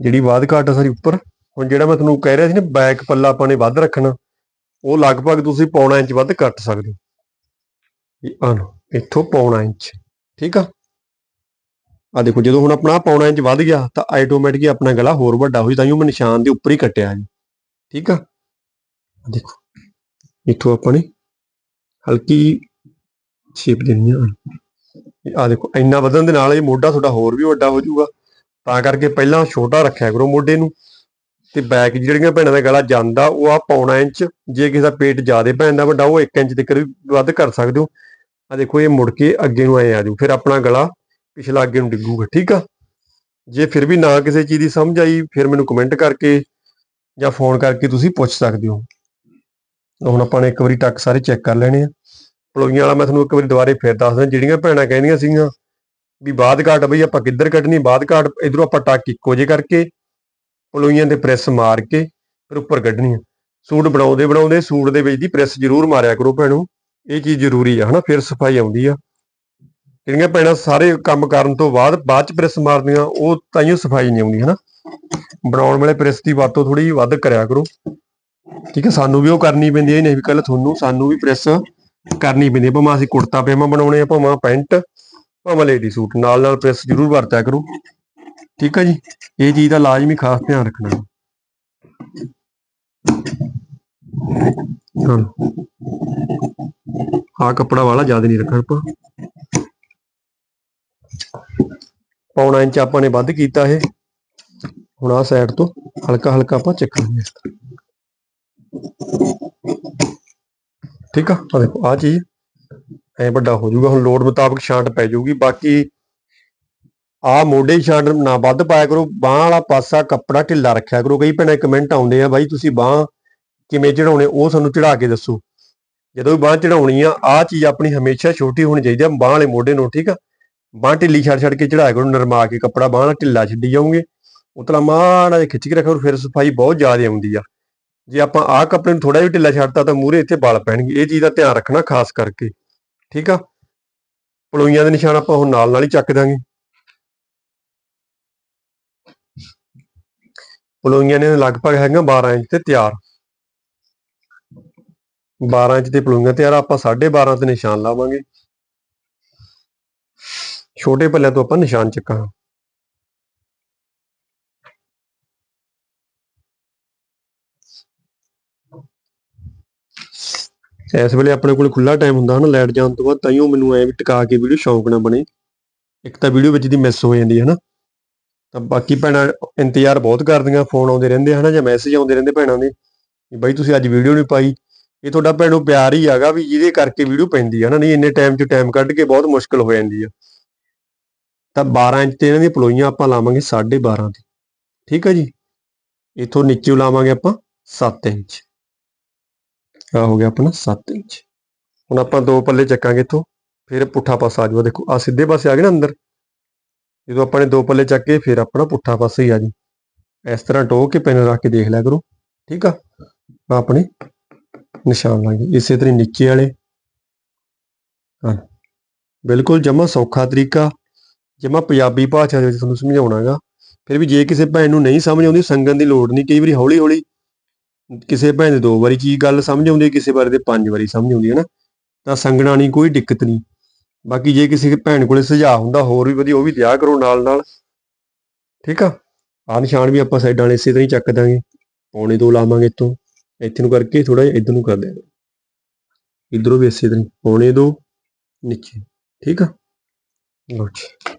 ਜਿਹੜੀ ਬਾਦ ਘਾਟ ਆ ਸਾਰੀ ਉੱਪਰ। ਹੁਣ ਜਿਹੜਾ ਮੈਂ ਤੁਹਾਨੂੰ ਕਹਿ ਰਿਹਾ ਸੀ ਨਾ ਬੈਕ ਪੱਲਾ ਆਪਾਂ ਨੇ ਵੱਧ ਰੱਖਣਾ। ਉਹ ਲਗਭਗ ਤੁਸੀਂ ਪੌਣਾ ਇੰਚ ਵੱਧ ਕੱਟ ਸਕਦੇ ਹੋ। ਇਹ ਆ ਇੱਥੋਂ ਪੌਣਾ ਇੰਚ, ਠੀਕ ਆ? ਆ ਦੇਖੋ, ਜਦੋਂ ਹੁਣ ਆਪਣਾ ਪੌਣਾ ਇੰਚ ਵੱਧ ਗਿਆ, ਤਾਂ ਆਟੋਮੈਟਿਕ ਆਪਣਾ ਗਲਾ ਹੋਰ ਵੱਡਾ ਹੋਈ ਜਾਂਦਾ ਤਾਂ ਮੈਂ ਨਿਸ਼ਾਨ ਦੇ ਉੱਪਰ ਹੀ ਕੱਟਿਆ ਜੀ, ਠੀਕ ਆ? ਦੇਖੋ, ਇੱਥੋਂ ਆਪਾਂ ਨੇ ਹਲਕੀ ਸ਼ੇਪ ਦੇਣੀ ਆ। ਆ ਦੇਖੋ, ਇੰਨਾ ਵਧਣ ਦੇ ਨਾਲ ਇਹ ਮੋਢਾ ਤੁਹਾਡਾ ਹੋਰ ਵੀ ਵੱਡਾ ਹੋ ਜਾਊਗਾ। ਤਾਂ ਕਰਕੇ ਪਹਿਲਾਂ ਛੋਟਾ ਰੱਖਿਆ ਕਰੋ ਮੋਢੇ ਨੂੰ। ਤੇ ਬੈਕ ਜਿਹੜੀਆਂ ਭੈਣਾਂ ਦਾ ਗਲਾ ਜਾਂਦਾ, ਉਹ ਆ ਪੌਣਾ ਇੰਚ, ਜੇ ਕਿਸੇ ਦਾ ਪੇਟ ਜ਼ਿਆਦਾ ਭੈਣ ਦਾ ਵੱਡਾ, ਉਹ 1 ਇੰਚ ਤੱਕ ਵੀ ਵੱਧ ਕਰ ਸਕਦੇ ਹੋ। ਆ ਦੇਖੋ, ਇਹ ਮੁੜ ਕੇ ਅੱਗੇ ਨੂੰ ਆਏ ਆ ਜਾਊ, ਫਿਰ ਆਪਣਾ ਗਲਾ ਪਿਛਲਾ ਅੱਗੇ ਨੂੰ ਡਿੱਗੂਗਾ, ਠੀਕ ਆ? ਜੇ ਫਿਰ ਵੀ ਨਾ ਕਿਸੇ ਚੀਜ਼ ਦੀ ਸਮਝ ਆਈ, ਫਿਰ ਮੈਨੂੰ ਕਮੈਂਟ ਕਰਕੇ ਜਾਂ ਫੋਨ ਕਰਕੇ ਤੁਸੀਂ ਪੁੱਛ ਸਕਦੇ ਹੋ। ਹੁਣ ਆਪਾਂ ਨੇ ਇੱਕ ਵਾਰੀ ਟੱਕ ਸਾਰੇ ਚੈੱਕ ਕਰ ਲੈਣੇ ਆ। ਪਲੋਈਆਂ ਵਾਲਾ ਮੈਂ ਤੁਹਾਨੂੰ ਇੱਕ ਵਾਰੀ ਦੁਬਾਰੇ ਫੇਰ ਦੱਸਦਾ ਜਿਹੜੀਆਂ ਭੈਣਾਂ ਕਹਿੰਦੀਆਂ ਸੀਗੀਆਂ ਵੀ ਬਾਦ ਘਾਟ, ਬਈ ਆਪਾਂ ਕਿੱਧਰ ਕੱਢਣੀ ਬਾਦ ਘਾਟ, ਇਧਰੋਂ ਆਪਾਂ ਟੱਕ ਇੱਕੋ ਜੇ ਕਰਕੇ ਪਲੋਈਆਂ ਤੇ ਪ੍ਰੈਸ ਮਾਰ ਕੇ ਫਿਰ ਉੱਪਰ ਕੱਢਣੀ ਆ ਸੂਟ ਬਣਾਉਂਦੇ ਬਣਾਉਂਦੇ ਸੂਟ ਦੇ ਵਿੱਚ ਦੀ ਪ੍ਰੈਸ ਜ਼ਰੂਰ ਮਾਰਿਆ ਕਰੋ ਭੈਣੋ। ਇਹ ਚੀਜ਼ ਜ਼ਰੂਰੀ ਆ, ਹਨਾ? ਫਿਰ ਸਫ਼ਾਈ ਆਉਂਦੀ ਆ। ਜਿਹੜੀਆਂ ਭੈਣਾਂ ਸਾਰੇ ਕੰਮ ਕਰਨ ਤੋਂ ਬਾਅਦ ਬਾਅਦ ਚ ਪ੍ਰੈਸ ਮਾਰਦੀਆਂ ਉਹ ਤਾਈਓ ਸਫ਼ਾਈ ਨਹੀਂ ਆਉਂਦੀ, ਹਨਾ? ਬਣਾਉਣ ਵੇਲੇ ਪ੍ਰੈਸ ਦੀ ਵਰਤੋਂ ਥੋੜੀ ਵੱਧ ਕਰਿਆ ਕਰੋ। ਠੀਕ ਹੈ ਸਾਨੂੰ ਵੀ ਉਹ ਕਰਨੀ ਪੈਂਦੀ ਹੈ ਨਹੀਂ ਵੀ ਕੱਲ ਤੁਹਾਨੂੰ, ਸਾਨੂੰ ਵੀ ਪ੍ਰੈਸ ਕਰਨੀ ਪੈਂਦੀ ਹੈ ਭਾਵੇਂ ਅਸੀਂ ਕੁੜਤਾ ਪਜਾਮਾ ਬਣਾਉਣੇ ਆ, ਭਾਵੇਂ ਪੈਂਟ, ਭਾਵੇਂ ਲੇਡੀ ਸੂਟ ਨਾਲ ਨਾਲ ਪ੍ਰੈਸ ਜ਼ਰੂਰ ਵਰਤਿਆ ਕਰੋ। ਠੀਕ ਹੈ ਜੀ? ਇਹ ਚੀਜ਼ ਦਾ ਲਾਜ਼ਮੀ ਖਾਸ ਧਿਆਨ ਰੱਖਣਾ। ਹਾਂ। ਆ ਕੱਪੜਾ ਵਾਲਾ ਜ਼ਿਆਦਾ ਨਹੀਂ ਰੱਖਣਾ ਆਪਾਂ। ਪੌਣਾ ਇੰਚ ਆਪਾਂ ਨੇ ਵੱਧ ਕੀਤਾ ਇਹ। ਹੁਣ ਆ ਸਾਈਡ ਤੋਂ ਹਲਕਾ ਹਲਕਾ ਆਪਾਂ ਚੱਕਾਂਗੇ ਇਸ ਤਰ੍ਹਾਂ। ਠੀਕ ਆ? ਆ ਦੇਖੋ ਆ ਚੀਜ਼ ਐ ਵੱਡਾ ਹੋ ਜਾਊਗਾ। ਹੁਣ ਲੋਡ ਮੁਤਾਬਕ ਛਾਂਟ ਪੈ ਜਾਊਗੀ। ਬਾਕੀ ਆ ਮੋਢੇ ਦੀ ਨਾ ਵੱਧ ਪਾਇਆ ਕਰੋ, ਬਾਹ ਵਾਲਾ ਪਾਸਾ ਕੱਪੜਾ ਢਿੱਲਾ ਰੱਖਿਆ ਕਰੋ। ਕਈ ਭੈਣਾਂ ਕਮੈਂਟ ਆਉਂਦੇ ਆ, ਬਾਈ ਤੁਸੀਂ ਬਾਹ ਕਿਵੇਂ ਚੜਾਉਣੇ ਉਹ ਸਾਨੂੰ ਚੜਾ ਕੇ ਦੱਸੋ। ਜਦੋਂ ਵੀ ਬਾਹ ਚੜਾਉਣੀ ਆ ਆ ਚੀਜ਼ ਆਪਣੀ ਹਮੇਸ਼ਾ ਛੋਟੀ ਹੋਣੀ ਚਾਹੀਦੀ ਆ, ਬਾਹ ਵਾਲੇ ਮੋਢੇ ਨੂੰ, ਠੀਕ ਆ? ਬਾਹ ਢਿੱਲੀ ਛੱਡ ਛੱਡ ਕੇ ਚੜਾਇਆ ਕਰੋ, ਨਰਮਾ ਕੇ ਕੱਪੜਾ, ਬਾਹ ਨਾਲ ਢਿੱਲਾ ਛੱਡੀ ਜਾਓਗੇ। ਉਤਲਾ ਮਾੜਾ ਜਿਹਾ ਖਿੱਚ ਕੇ ਰੱਖੋ, ਫਿਰ ਸਫ਼ਾਈ ਬਹੁਤ ਜ਼ਿਆਦਾ ਆਉਂਦੀ ਆ। ਜੇ ਆਪਾਂ ਆਹ ਕੱਪੜੇ ਨੂੰ ਥੋੜਾ ਜਿਹਾ ਢਿੱਲਾ ਛੱਡਤਾ, ਤਾਂ ਮੂਰੇ ਇੱਥੇ ਵਾਲ ਪੈਣਗੇ। ਇਹ ਚੀਜ਼ ਦਾ ਧਿਆਨ ਰੱਖਣਾ ਖਾਸ ਕਰਕੇ, ਠੀਕ ਆ? ਪਲੋਈਆਂ ਦੇ ਨਿਸ਼ਾਨ ਆਪਾਂ ਹੁਣ ਨਾਲ ਨਾਲ ਹੀ ਚੱਕ ਦਾਂਗੇ। ਪਲੋਈਆਂ ਨੇ ਲਗਭਗ ਹੈਗੀਆਂ 12 ਇੰਚ ਤੇ ਤਿਆਰ। 12 ਇੰਚ ਤੇ ਪਲੋਈਆਂ ਤਿਆਰ ਆ, ਆਪਾਂ 12.5 ਤੇ ਨਿਸ਼ਾਨ ਲਾਵਾਂਗੇ। ਛੋਟੇ ਪੱਲਿਆਂ ਤੋਂ ਆਪਾਂ ਨਿਸ਼ਾਨ ਚੱਕਾਂਗੇ। ਇਸ ਵੇਲੇ ਆਪਣੇ ਕੋਲ ਖੁੱਲਾ ਟਾਈਮ ਹੁੰਦਾ ਹਨਾ ਲਾਈਟ ਜਾਣ ਤੋਂ ਬਾਅਦ ਤਾਈਓ ਮੈਨੂੰ ਐ ਵੀ ਟਿਕਾ ਕੇ ਵੀਡੀਓ ਸ਼ੌਂਕ ਨਾ ਬਣੇ। ਇੱਕ ਤਾਂ ਵੀਡੀਓ ਵਿੱਚ ਦੀ ਮਿਸ ਹੋ ਜਾਂਦੀ ਹੈ ਨਾ ਤਾਂ ਬਾਕੀ ਭੈਣਾਂ ਇੰਤਜ਼ਾਰ ਬਹੁਤ ਕਰਦੀਆਂ ਫੋਨ ਆਉਂਦੇ ਰਹਿੰਦੇ ਹਨਾ, ਜਾਂ ਮੈਸੇਜ ਆਉਂਦੇ ਰਹਿੰਦੇ ਭੈਣਾਂ ਦੇ, ਵੀ ਬਾਈ ਤੁਸੀਂ ਅੱਜ ਵੀਡੀਓ ਨਹੀਂ ਪਾਈ। ਇਹ ਤੁਹਾਡਾ ਭੈਣੋ ਪਿਆਰ ਹੀ ਹੈਗਾ ਵੀ ਜਿਹਦੇ ਕਰਕੇ ਵੀਡੀਓ ਪੈਂਦੀ ਹੈ ਨਾ ਨਹੀਂ ਇੰਨੇ ਟਾਈਮ 'ਚ ਟਾਈਮ ਕੱਢ ਕੇ ਬਹੁਤ ਮੁਸ਼ਕਲ ਹੋ ਜਾਂਦੀ ਆ। ਤਾਂ 12 ਇੰਚ ਤੇ ਇਹਨਾਂ ਦੀਆਂ ਪਲੋਈਆਂ ਆਪਾਂ ਲਾਵਾਂਗੇ 12.5 ਦੀ। ਠੀਕ ਹੈ ਜੀ? ਇਥੋਂ ਨੀਚੇ ਲਾਵਾਂਗੇ ਆਪਾਂ 7 ਇੰਚ। ਆ ਹੋ ਗਿਆ ਆਪਣਾ 7 ਇੰਚ। ਹੁਣ ਆਪਾਂ ਦੋ ਪੱਲੇ ਚੱਕਾਂਗੇ ਇਥੋਂ, ਫਿਰ ਪੁੱਠਾ ਪਾਸਾ ਆ ਜਾਊਗਾ। ਦੇਖੋ ਆ ਸਿੱਧੇ ਪਾਸੇ ਆ ਗਏ ਨਾ ਅੰਦਰ। ਜਦੋਂ ਆਪਾਂ ਨੇ ਦੋ ਪੱਲੇ ਚੱਕ ਕੇ ਫਿਰ ਆਪਣਾ ਪੁੱਠਾ ਪਾਸੇ ਹੀ ਆ ਜੀ ਇਸ ਤਰ੍ਹਾਂ ਟੋਕ ਕੇ ਪੈਨ ਰੱਖ ਕੇ ਦੇਖ ਲਿਆ ਕਰੋ, ਠੀਕ ਆ? ਆਪਣੇ ਨਿਸ਼ਾਨ ਲਾਂਗੇ ਇਸੇ ਤਰ੍ਹਾਂ ਨੀਚੇ ਵਾਲੇ। ਹਾਂ, ਬਿਲਕੁਲ ਜਮਾ ਸੌਖਾ ਤਰੀਕਾ, ਜਮਾ ਪੰਜਾਬੀ ਭਾਸ਼ਾ ਦੇ ਵਿੱਚ ਤੁਹਾਨੂੰ ਸਮਝਾਉਣਾਗਾ ਫਿਰ ਵੀ ਜੇ ਕਿਸੇ ਭੈਣ ਨੂੰ ਨਹੀਂ ਸਮਝ ਆਉਂਦੀ, ਸੰਗਣ ਦੀ ਲੋੜ ਨਹੀਂ, ਕਈ ਵਾਰੀ ਹੌਲੀ ਹੌਲੀ ਕਿਸੇ ਭੈਣ ਦੇ ਦੋ ਵਾਰੀ ਚੀਜ਼ ਗੱਲ ਸਮਝ ਆਉਂਦੀ, ਕਿਸੇ ਬਾਰੇ ਦੇ ਪੰਜ ਵਾਰੀ ਸਮਝ ਆਉਂਦੀ ਹੈ ਨਾ ਤਾਂ ਸੰਗਣਾ ਨਹੀਂ ਕੋਈ ਦਿੱਕਤ ਨਹੀਂ। ਬਾਕੀ ਜੇ ਕਿਸੇ ਭੈਣ ਕੋਲੇ ਸੁਝਾਅ ਹੁੰਦਾ, ਹੋਰ ਵੀ ਵਧੀਆ, ਉਹ ਵੀ ਦਿਆ ਕਰੋ ਨਾਲ ਨਾਲ। ਠੀਕ ਆ? ਆ ਨਿਸ਼ਾਨ ਵੀ ਆਪਾਂ ਸਾਈਡਾਂ ਵਾਲੇ ਇਸੇ ਤਰ੍ਹਾਂ ਹੀ ਚੱਕ ਦਾਂਗੇ। ਪੌਣੇ ਦੋ ਲਾਵਾਂਗੇ ਇੱਥੋਂ। ਇੱਥੇ ਨੂੰ ਕਰਕੇ ਥੋੜਾ ਜਿਹਾ ਇੱਧਰ ਨੂੰ ਕਰ ਦਿਆਂਗੇ। ਇਧਰੋਂ ਵੀ ਇਸੇ ਤਰ੍ਹਾਂ ਪੌਣੇ ਦੋ, ਨੀਚੇ। ਠੀਕ ਆ? ਲਓ ਜੀ।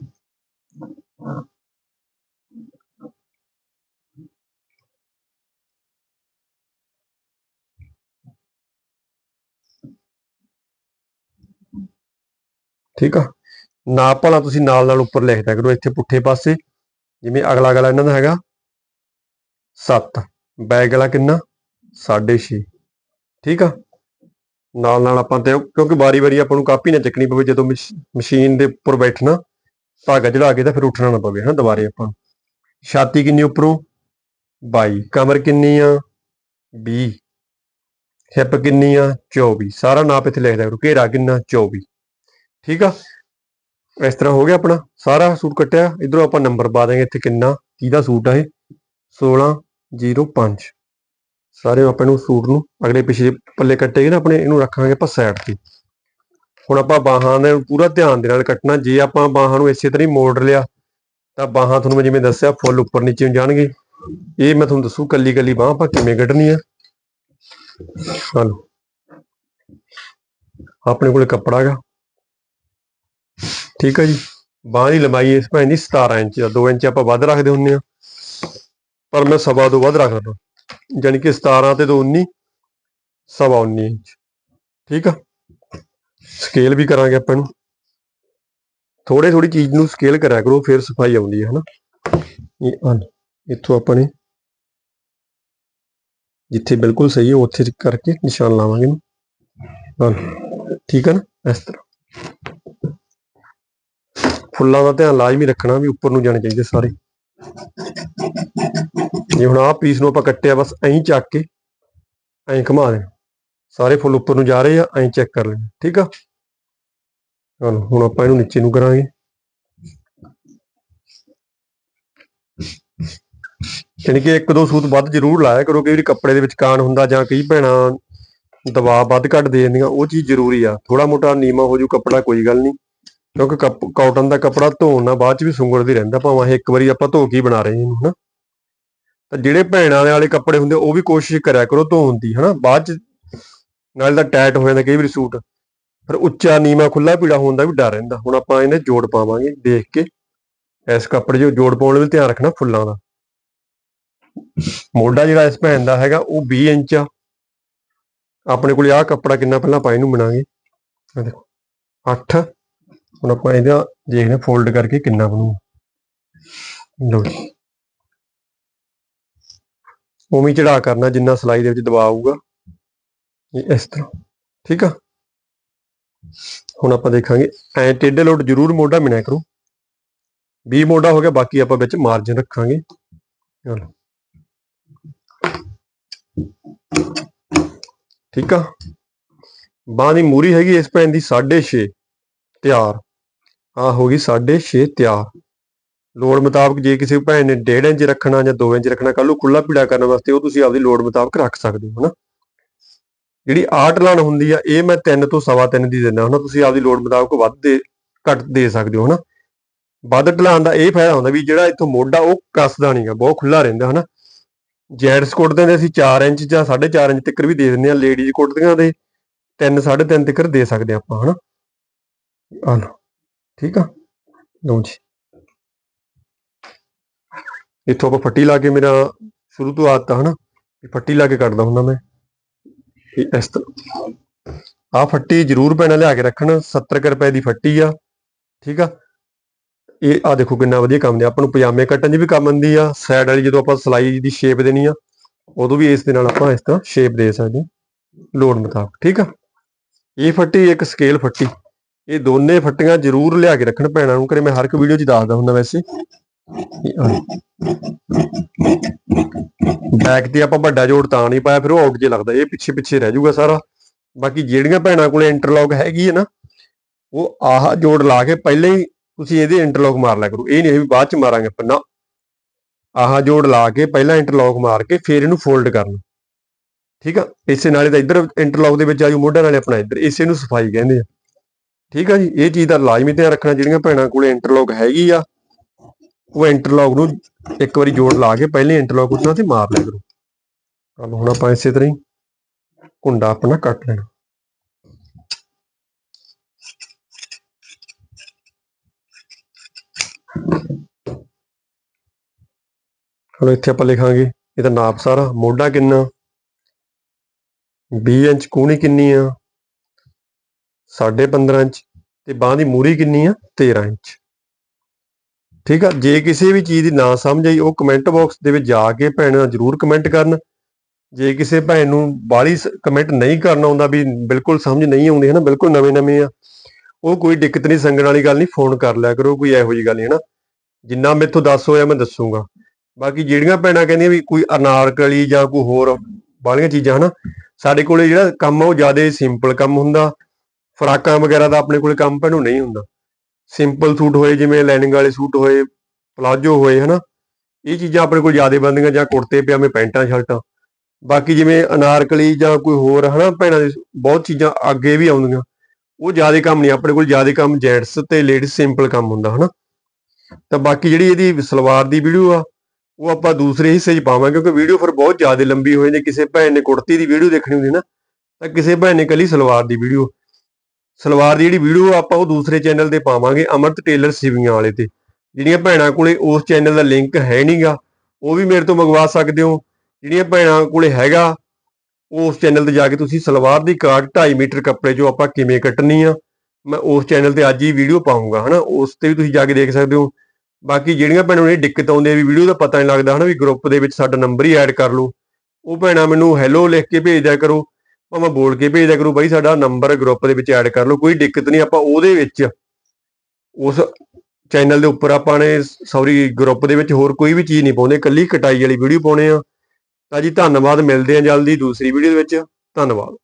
ਠੀਕ ਆ? ਨਾਪ ਭਲਾ ਤੁਸੀਂ ਨਾਲ ਨਾਲ ਉੱਪਰ ਲਿਖਦਾ ਕਰੋ, ਇੱਥੇ ਪੁੱਠੇ ਪਾਸੇ, ਜਿਵੇਂ ਅਗਲਾ ਗਲਾ ਇਹਨਾਂ ਦਾ ਹੈਗਾ। 7 ਬੈਗ ਵਾਲਾ ਕਿੰਨਾ? 6.5 ਠੀਕ ਆ? ਨਾਲ ਨਾਲ ਆਪਾਂ ਤੇ ਕਿਉਂਕਿ ਵਾਰੀ ਵਾਰੀ ਆਪਾਂ ਨੂੰ ਕਾਪੀ ਨਾ ਚੱਕਣੀ ਪਵੇ, ਜਦੋਂ ਮਸ਼- ਮਸ਼ੀਨ ਦੇ ਉੱਪਰ ਬੈਠਣਾ, ਧਾਗਾ ਚੜਾ ਕੇ ਤਾਂ ਫਿਰ ਉੱਠਣਾ ਨਾ ਪਵੇ, ਹਨਾ, ਦੁਬਾਰੇ ਆਪਾਂ ਛਾਤੀ ਕਿੰਨੀ ਉੱਪਰੋਂ? 22 ਕਮਰ ਕਿੰਨੀ ਆ? 20 ਹਿੱਪ ਕਿੰਨੀ ਆ? 24 ਸਾਰਾ ਨਾਪ ਇੱਥੇ ਲਿਖਦਾ ਕਰੋ, ਘੇਰਾ ਕਿੰਨਾ? 24 ਠੀਕ ਆ? ਇਸ ਤਰ੍ਹਾਂ ਹੋ ਗਿਆ ਆਪਣਾ। ਸਾਰਾ ਸੂਟ ਕੱਟਿਆ। ਇਧਰੋਂ ਆਪਾਂ ਨੰਬਰ ਪਾ ਦਾਂਗੇ ਇੱਥੇ ਕਿੰਨਾ ਕਿਹਦਾ ਸੂਟ ਆ ਇਹ। 1605 ਸਾਰੇ ਆਪਾਂ ਨੂੰ ਸੂਟ ਨੂੰ ਅਗਲੇ ਪਿਛਲੇ ਪੱਲੇ ਕੱਟੇਗੇ ਨਾ, ਆਪਣੇ ਇਹਨੂੰ ਰੱਖਾਂਗੇ ਆਪਾਂ ਸਾਈਡ ਤੇ। ਹੁਣ ਆਪਾਂ ਬਾਹਾਂ ਦੇ ਪੂਰਾ ਧਿਆਨ ਦੇ ਨਾਲ ਕੱਟਣਾ। ਜੇ ਆਪਾਂ ਬਾਹਾਂ ਨੂੰ ਇਸੇ ਤਰ੍ਹਾਂ ਹੀ ਮੋੜ ਲਿਆ, ਤਾਂ ਬਾਹਾਂ ਤੁਹਾਨੂੰ ਮੈਂ ਜਿਵੇਂ ਦੱਸਿਆ, ਫੁੱਲ ਉੱਪਰ ਨੀਚੇ ਨੂੰ ਜਾਣਗੇ। ਇਹ ਮੈਂ ਤੁਹਾਨੂੰ ਦੱਸੂ ਕੱਲੀ ਕੱਲੀ ਬਾਹ ਆਪਾਂ ਕਿਵੇਂ ਕੱਢਣੀ ਆ। ਚਲੋ। ਆਪਣੇ ਕੋਲੇ ਕੱਪੜਾ ਹੈਗਾ। ਠੀਕ ਹੈ ਜੀ। ਬਾਂਹ ਦੀ ਲੰਬਾਈ ਇਸ ਭੈਣ ਦੀ 17 ਇੰਚ ਆ 2 ਇੰਚ ਆਪਾਂ ਵੱਧ ਰੱਖਦੇ ਹੁੰਨੇ ਆ। ਪਰ ਮੈਂ ਸਵਾ ਤੋਂ ਵੱਧ ਰੱਖਦਾ ਯਾਨੀ ਕਿ 17 ਤੇ 2 19 ਸਵਾ 19 ਇੰਚ। ਠੀਕ ਆ? ਸਕੇਲ ਵੀ ਕਰਾਂਗੇ ਆਪਾਂ ਨੂੰ ਥੋੜੇ ਥੋੜੀ ਚੀਜ਼ ਨੂੰ ਸਕੇਲ ਕਰਿਆ ਕਰੋ, ਫਿਰ ਸਫ਼ਾਈ ਆਉਂਦੀ ਹੈ ਹਨਾ? ਇਹ ਆ ਇੱਥੋਂ ਆਪਾਂ ਨੇ ਜਿੱਥੇ ਬਿਲਕੁਲ ਸਹੀ ਹੈ ਉੱਥੇ ਕਰਕੇ ਨਿਸ਼ਾਨ ਲਾਵਾਂਗੇ ਇਹਨੂੰ। ਹਾਂ ਠੀਕ ਹੈ ਨਾ? ਇਸ ਤਰ੍ਹਾਂ। ਫੁੱਲਾਂ ਦਾ ਧਿਆਨ ਲਾਜ਼ਮੀ ਰੱਖਣਾ ਵੀ ਉੱਪਰ ਨੂੰ ਜਾਣੇ ਚਾਹੀਦੇ ਸਾਰੇ। ਜੇ ਹੁਣ ਆਹ ਪੀਸ ਨੂੰ ਆਪਾਂ ਕੱਟਿਆ, ਬਸ ਐਂ ਚੱਕ ਕੇ ਐਂ ਘੁਮਾ ਦੇ ਸਾਰੇ ਫੁੱਲ ਉੱਪਰ ਨੂੰ ਜਾ ਰਹੇ ਆ, ਐਂ ਚੈੱਕ ਕਰ ਲੈਣਾ, ਠੀਕ ਆ? ਚਲੋ, ਹੁਣ ਆਪਾਂ ਇਹਨੂੰ ਨੀਚੇ ਨੂੰ ਕਰਾਂਗੇ। ਯਾਨੀ ਕਿ ਇੱਕ ਦੋ ਸੂਤ ਵੱਧ ਜ਼ਰੂਰ ਲਾਇਆ ਕਰੋ, ਕਿ ਵਾਰੀ ਕੱਪੜੇ ਦੇ ਵਿੱਚ ਕਾਣ ਹੁੰਦਾ ਜਾਂ ਕਈ ਭੈਣਾਂ ਦਬਾਅ ਵੱਧ ਘੱਟ ਦੇ ਦਿੰਦੀਆਂ ਉਹ ਚੀਜ਼ ਜ਼ਰੂਰੀ ਆ। ਥੋੜਾ ਮੋਟਾ ਨੀਮਾ ਹੋ ਜੂ ਕੱਪੜਾ, ਕੋਈ ਗੱਲ ਨਹੀਂ। ਕਿਉਂਕਿ ਕਾਟਨ ਦਾ ਕੱਪੜਾ ਧੋਣ ਨਾਲ ਬਾਅਦ ਚ ਵੀ ਸੁੰਗੜਦੀ ਰਹਿੰਦਾ, ਭਾਵੇਂ ਇਹ ਇੱਕ ਵਾਰੀ ਆਪਾਂ ਧੋ ਕੇ ਬਣਾ ਰਹੇ ਇਹਨੂੰ, ਹਨਾ? ਤਾਂ ਜਿਹੜੇ ਭੈਣਾਂ ਵਾਲੇ ਕੱਪੜੇ ਹੁੰਦੇ, ਉਹ ਵੀ ਕੋਸ਼ਿਸ਼ ਕਰਿਆ ਕਰੋ ਧੋਣ ਦੀ, ਹਨਾ? ਬਾਅਦ ਚ ਨਾਲ ਦਾ ਟਾਈਟ ਹੋ ਜਾਂਦਾ ਕਈ ਵਾਰੀ ਸੂਟ। ਪਰ ਉੱਚਾ ਨੀਮਾ ਖੁੱਲਾ ਪੀੜਾ ਹੋਣ ਦਾ ਵੀ ਡਰ ਰਹਿੰਦਾ। ਹੁਣ ਆਪਾਂ ਇਹਨੇ ਜੋੜ ਪਾਵਾਂਗੇ ਦੇਖ ਕੇ। ਇਸ ਕੱਪੜੇ 'ਚ ਜੋੜ ਪਾਉਣ ਲਈ ਧਿਆਨ ਰੱਖਣਾ ਫੁੱਲਾਂ ਦਾ। ਮੋਢਾ ਜਿਹੜਾ ਇਸ ਭੈਣ ਦਾ ਹੈਗਾ, ਉਹ 20 ਇੰਚ ਆ। ਆਪਣੇ ਕੋਲ ਆਹ ਕੱਪੜਾ ਕਿੰਨਾ ਪਹਿਲਾਂ ਆਪਾਂ ਇਹਨੂੰ ਬਣਾਗੇ। ਆ ਦੇਖੋ 8 ਹੁਣ ਆਪਾਂ ਇਹਦਾ ਦੇਖਦੇ ਫੋਲਡ ਕਰਕੇ ਕਿੰਨਾ ਬਣੂਗਾ ਲਓ ਜੀ। ਉਵੇਂ ਹੀ ਚੜਾ ਕਰਨਾ, ਜਿੰਨਾ ਸਲਾਈ ਦੇ ਵਿੱਚ ਦਬਾਅ ਆਊਗਾ। ਇਸ ਤਰ੍ਹਾਂ, ਠੀਕ ਆ? ਹੁਣ ਆਪਾਂ ਦੇਖਾਂਗੇ, ਐ ਟੇਢੇ ਲੋਟ ਜ਼ਰੂਰ ਮੋਢਾ ਮਿਣਿਆ ਕਰੋ। 20 ਮੋਢਾ ਹੋ ਗਿਆ, ਬਾਕੀ ਆਪਾਂ ਵਿੱਚ ਮਾਰਜਨ ਰੱਖਾਂਗੇ। ਚਲੋ। ਠੀਕ ਆ? ਬਾਹ ਦੀ ਮੂਰੀ ਹੈਗੀ, ਇਸ ਪੈਨ ਦੀ 6.5 ਤਿਆਰ। ਆ ਹੋ ਗਈ 6.5 ਤਿਆਰ। ਲੋੜ ਮੁਤਾਬਕ ਜੇ ਕਿਸੇ ਭੈਣ ਨੇ 1.5 ਇੰਚ ਰੱਖਣਾ ਜਾਂ 2 ਇੰਚ ਰੱਖਣਾ ਕੱਲ ਨੂੰ ਕੁੱਲਾ ਪੀੜਾ ਕਰਨ ਵਾਸਤੇ ਉਹ ਤੁਸੀਂ ਆਪਦੀ ਲੋੜ ਮੁਤਾਬਕ ਰੱਖ ਸਕਦੇ ਹੋ, ਹਨਾ? ਜਿਹੜੀ ਆਰਟ ਲਾਈਨ ਹੁੰਦੀ ਆ, ਇਹ ਮੈਂ 3 ਤੋਂ ਸਵਾ 3 ਦੀ ਦਿੰਦਾ, ਹਨਾ? ਤੁਸੀਂ ਆਪਦੀ ਲੋੜ ਮੁਤਾਬਕ ਵੱਧ ਦੇ, ਘੱਟ ਦੇ ਸਕਦੇ ਹੋ, ਹਨਾ? ਵੱਧ ਢਲਾਣ ਦਾ ਇਹ ਫਾਇਦਾ ਹੁੰਦਾ ਵੀ ਜਿਹੜਾ ਇੱਥੋਂ ਮੋਢਾ ਉਹ ਕੱਸਦਾ ਨਹੀਂਗਾ ਬਹੁਤ ਖੁੱਲਾ ਰਹਿੰਦਾ, ਹਨਾ? ਜੈਂਟਸ ਕੁੱਟਦੇ ਦੇ ਅਸੀਂ 4 ਇੰਚ ਜਾਂ 4.5 ਇੰਚ ਤੱਕ ਵੀ ਦੇ ਦਿੰਦੇ ਆ ਲੇਡੀਜ਼ ਕੋਟ ਦੀਆਂ ਦੇ 3 3.5 ਤੱਕ ਦੇ ਸਕਦੇ ਆ ਆਪਾਂ, ਹਨਾ? ਆ ਠੀਕ ਆ? ਲਓ ਜੀ। ਇੱਥੋਂ ਆਪਾਂ ਫੱਟੀ ਲਾ ਕੇ ਮੇਰਾ ਸ਼ੁਰੂ ਤੋਂ ਆਦਤ ਆ, ਹਨਾ? ਵੀ ਫੱਟੀ ਲਾ ਕੇ ਕੱਟਦਾ ਹੁੰਦਾ ਮੈਂ। ਇਸ ਤਰ੍ਹਾਂ। ਆ ਫੱਟੀ ਜ਼ਰੂਰ ਪੈਣਾ ਲਿਆ ਕੇ ਰੱਖਣ 70 ਕੁ ਰੁਪਏ ਦੀ ਫੱਟੀ ਆ, ਠੀਕ ਆ? ਇਹ ਆ ਦੇਖੋ ਕਿੰਨਾ ਵਧੀਆ ਕੰਮ ਦੇ ਆਪਾਂ ਨੂੰ ਪਜਾਮੇ ਕੱਟਣ 'ਚ ਵੀ ਕੰਮ ਆਉਂਦੀ ਆ ਸਾਈਡ ਵਾਲੀ ਜਦੋਂ ਆਪਾਂ ਸਲਾਈ ਦੀ ਸ਼ੇਪ ਦੇਣੀ ਆ, ਉਦੋਂ ਵੀ ਇਸ ਦੇ ਨਾਲ ਆਪਾਂ ਇਸ ਤਰ੍ਹਾਂ ਸ਼ੇਪ ਦੇ ਸਕਦੇ ਲੋੜ ਮੁਤਾਬਕ, ਠੀਕ ਆ? ਇਹ ਫੱਟੀ ਇੱਕ ਸਕੇਲ ਫੱਟੀ। ਇਹ ਦੋਨੇ ਫੱਟੀਆਂ ਜ਼ਰੂਰ ਲਿਆ ਕੇ ਰੱਖਣ ਭੈਣਾਂ ਨੂੰ ਕਰੇ ਮੈਂ ਹਰ ਇੱਕ ਵੀਡੀਓ 'ਚ ਦੱਸਦਾ ਹੁੰਦਾ ਵੈਸੇ। ਬੈਕ ਤੇ ਆਪਾਂ ਵੱਡਾ ਜੋੜ ਤਾਂ ਨਹੀਂ ਪਾਇਆ, ਫਿਰ ਉਹ ਆਊਟ ਜੇ ਲੱਗਦਾ, ਇਹ ਪਿੱਛੇ ਪਿੱਛੇ ਰਹਿ ਜਾਊਗਾ ਸਾਰਾ। ਬਾਕੀ ਜਿਹੜੀਆਂ ਭੈਣਾਂ ਕੋਲੇ ਇੰਟਰਲੌਕ ਹੈਗੀ ਹੈ ਨਾ, ਉਹ ਆਹ ਜੋੜ ਲਾ ਕੇ ਪਹਿਲਾਂ ਹੀ ਤੁਸੀਂ ਇਹਦੇ ਇੰਟਰਲੌਕ ਮਾਰ ਲਿਆ ਕਰੋ। ਇਹ ਨਹੀਂ ਵੀ ਬਾਅਦ ਚ ਮਾਰਾਂਗੇ ਆਪਾਂ, ਨਾ। ਆਹ ਜੋੜ ਲਾ ਕੇ ਪਹਿਲਾਂ ਇੰਟਰਲੌਕ ਮਾਰ ਕੇ ਫਿਰ ਇਹਨੂੰ ਫੋਲਡ ਕਰਨਾ। ਠੀਕ ਆ? ਇਸੇ ਨਾਲੇ ਤਾਂ ਇੱਧਰ ਇੰਟਰਲੌਕ ਦੇ ਵਿੱਚ ਆਜੂ ਮੋਢਾ ਨਾਲੇ ਆਪਣਾ ਇੱਧਰ, ਇਸੇ ਨੂੰ ਸਫ਼ਾਈ ਕਹਿੰਦੇ ਆ। ਠੀਕ ਆ ਜੀ, ਇਹ ਚੀਜ਼ ਦਾ ਲਾਜ਼ਮੀ ਧਿਆਨ ਰੱਖਣਾ, ਜਿਹੜੀਆਂ ਭੈਣਾਂ ਕੋਲੇ ਇੰਟਰਲੌਕ ਹੈਗੀ ਆ, ਉਹ ਇੰਟਰਲੌਕ ਨੂੰ ਇੱਕ ਵਾਰੀ ਜੋੜ ਲਾ ਕੇ ਪਹਿਲੇ ਇੰਟਰਲੌਕ ਉਹਨਾਂ ਤੇ ਮਾਰ ਲਿਆ ਕਰੋ। ਕੱਲ ਹੁਣ ਆਪਾਂ ਇਸੇ ਤਰ੍ਹਾਂ ਹੀ ਕੁੰਡਾ ਆਪਣਾ ਕੱਟ ਲੈਣਾ। ਹੁਣ ਇੱਥੇ ਆਪਾਂ ਲਿਖਾਂਗੇ, ਇਹਦਾ ਨਾਪ ਸਾਰਾ, ਮੋਢਾ ਕਿੰਨਾ? 20 ਇੰਚ ਕੂਣੀ ਕਿੰਨੀ ਆ? 15.5 ਇੰਚ ਤੇ ਬਾਹ ਦੀ ਮੂਰੀ ਕਿੰਨੀ ਆ? 13 ਇੰਚ। ਠੀਕ ਆ? ਜੇ ਕਿਸੇ ਵੀ ਚੀਜ਼ ਦੀ ਨਾ ਸਮਝ ਆਈ, ਉਹ ਕਮੈਂਟ ਬਾਕਸ ਦੇ ਵਿੱਚ ਜਾ ਕੇ ਭੈਣਾਂ ਜਰੂਰ ਕਮੈਂਟ ਕਰਨ। ਜੇ ਕਿਸੇ ਭੈਣ ਨੂੰ ਬਾਹਲੀ ਕਮੈਂਟ ਨਹੀਂ ਕਰਨਾ ਆਉਂਦਾ ਵੀ ਬਿਲਕੁਲ ਸਮਝ ਨਹੀਂ ਆਉਂਦੀ ਹੈ ਨਾ ਬਿਲਕੁਲ ਨਵੇਂ ਨਵੇਂ ਆ। ਉਹ ਕੋਈ ਦਿੱਕਤ ਨਹੀਂ, ਸੰਗਣ ਵਾਲੀ ਗੱਲ ਨਹੀਂ ਫੋਨ ਕਰ ਲਿਆ ਕਰੋ, ਕੋਈ ਇਹੋ ਜਿਹੀ ਗੱਲ ਨਹੀਂ ਹੈ ਨਾ ਜਿੰਨਾ ਮੈਥੋਂ ਦੱਸ ਹੋਇਆ ਮੈਂ ਦੱਸੂਗਾ। ਬਾਕੀ ਜਿਹੜੀਆਂ ਭੈਣਾਂ ਕਹਿੰਦੀਆਂ ਵੀ ਕੋਈ ਅਨਾਰਕਲੀ ਜਾਂ ਕੋਈ ਹੋਰ ਬਾਹਲੀਆਂ ਚੀਜ਼ਾਂ, ਹਨਾ? ਸਾਡੇ ਕੋਲੇ ਜਿਹੜਾ ਕੰਮ ਆ, ਉਹ ਜ਼ਿਆਦਾ ਸਿੰਪਲ ਕੰਮ ਹੁੰਦਾ। ਫਰਾਕਾਂ ਵਗੈਰਾ ਦਾ ਆਪਣੇ ਕੋਲ ਕੰਮ ਭੈਣੋਂ ਨਹੀਂ ਹੁੰਦਾ। ਸਿੰਪਲ ਸੂਟ ਹੋਏ, ਜਿਵੇਂ ਲਾਈਨਿੰਗ ਵਾਲੇ ਸੂਟ ਹੋਏ ਪਲਾਜੋ ਹੋਏ, ਹਨਾ। ਇਹ ਚੀਜ਼ਾਂ ਆਪਣੇ ਕੋਲ ਜ਼ਿਆਦਾ ਬੰਦੀਆਂ ਜਾਂ ਕੁੜਤੇ, ਪਜਾਮੇ, ਪੈਂਟਾਂ, ਸ਼ਰਟਾਂ। ਬਾਕੀ ਜਿਵੇਂ ਅਨਾਰਕਲੀ ਜਾਂ ਕੋਈ ਹੋਰ, ਹਨਾ, ਭੈਣਾਂ ਦੇ ਬਹੁਤ ਚੀਜ਼ਾਂ ਅੱਗੇ ਵੀ ਆਉਂਦੀਆਂ। ਉਹ ਜ਼ਿਆਦਾ ਕੰਮ ਨਹੀਂ, ਆਪਣੇ ਕੋਲ ਜ਼ਿਆਦਾ ਕੰਮ ਜੈਂਟਸ ਤੇ ਲੇਡੀਜ਼ ਸਿੰਪਲ ਕੰਮ ਹੁੰਦਾ, ਹਨਾ। ਤਾਂ ਬਾਕੀ ਜਿਹੜੀ ਇਹਦੀ ਸਲਵਾਰ ਦੀ ਵੀਡੀਓ ਆ, ਉਹ ਆਪਾਂ ਦੂਸਰੇ ਹਿੱਸੇ 'ਚ ਪਾਵਾਂਗੇ, ਕਿਉਂਕਿ ਵੀਡੀਓ ਫਿਰ ਬਹੁਤ ਜ਼ਿਆਦਾ ਲੰਬੀ ਹੋ ਜਾਂਦੀ ਕਿਸੇ ਭੈਣ ਨੇ ਕੁੜਤੀ ਦੀ ਵੀਡੀਓ ਦੇਖਣੀ ਹੁੰਦੀ ਨਾ, ਤਾਂ ਕਿਸੇ ਭੈਣ ਨੇ ਕੱਲੀ ਸਲਵਾਰ ਦੀ ਵੀਡੀਓ ਸਲਵਾਰ ਦੀ ਜਿਹੜੀ ਵੀਡੀਓ ਆਪਾਂ ਉਹ ਦੂਸਰੇ ਚੈਨਲ ਤੇ ਪਾਵਾਂਗੇ, ਅਮਰਤ ਟੇਲਰ ਸਿਵੀਆਂ ਵਾਲੇ ਤੇ। ਜਿਹੜੀਆਂ ਭੈਣਾਂ ਕੋਲੇ ਉਸ ਚੈਨਲ ਦਾ ਲਿੰਕ ਹੈ ਨਹੀਂਗਾ ਉਹ ਵੀ ਮੇਰੇ ਤੋਂ ਮੰਗਵਾ ਸਕਦੇ ਹੋ। ਜਿਹੜੀਆਂ ਭੈਣਾਂ ਕੋਲੇ ਹੈਗਾ ਉਸ ਚੈਨਲ ਤੇ ਜਾ ਕੇ ਤੁਸੀਂ ਸਲਵਾਰ ਦੀ ਕਾਟ 2.5 ਮੀਟਰ ਕੱਪੜੇ 'ਚੋਂ ਆਪਾਂ ਕਿਵੇਂ ਕੱਟਣੀ ਆ, ਮੈਂ ਉਸ ਚੈਨਲ ਤੇ ਅੱਜ ਹੀ ਵੀਡੀਓ ਪਾਉਂਗਾ ਹਨਾ? ਉਸ ਤੇ ਵੀ ਤੁਸੀਂ ਜਾ ਕੇ ਦੇਖ ਸਕਦੇ ਹੋ। ਬਾਕੀ ਜਿਹੜੀਆਂ ਭੈਣਾਂ ਨੂੰ ਇਹ ਦਿੱਕਤ ਆਉਂਦੀ ਹੈ ਵੀ ਵੀਡੀਓ ਦਾ ਪਤਾ ਨਹੀਂ ਲੱਗਦਾ, ਹਨਾ? ਵੀ ਗਰੁੱਪ ਦੇ ਵਿੱਚ ਸਾਡਾ ਨੰਬਰ ਹੀ ਐਡ ਕਰ ਲਓ। ਉਹ ਭੈਣਾਂ ਮੈਨੂੰ ਹੈਲੋ ਲਿਖ ਕੇ ਭੇਜ ਦਿਆ ਕਰੋ। ਭਾਵੇਂ ਬੋਲ ਕੇ ਭੇਜਦਾ ਦਿਆ ਕਰੋ ਬਾਈ, ਸਾਡਾ ਨੰਬਰ ਗਰੁੱਪ ਦੇ ਵਿੱਚ ਐਡ ਕਰ ਲਓ, ਕੋਈ ਦਿੱਕਤ ਨਹੀਂ, ਆਪਾਂ ਉਹਦੇ ਵਿੱਚ ਉਸ ਚੈਨਲ ਦੇ ਉੱਪਰ ਆਪਾਂ ਨੇ ਸੌਰੀ ਗਰੁੱਪ ਦੇ ਵਿੱਚ ਹੋਰ ਕੋਈ ਵੀ ਚੀਜ਼ ਨਹੀਂ ਪਾਉਂਦੇ ਕੱਲੀ ਕਟਾਈ ਵਾਲੀ ਵੀਡੀਓ ਪਾਉਣੇ ਆ। ਤਾਂ ਜੀ, ਧੰਨਵਾਦ, ਮਿਲਦੇ ਆ ਜਲਦੀ ਦੂਸਰੀ ਵੀਡੀਓ ਦੇ ਵਿੱਚ, ਧੰਨਵਾਦ।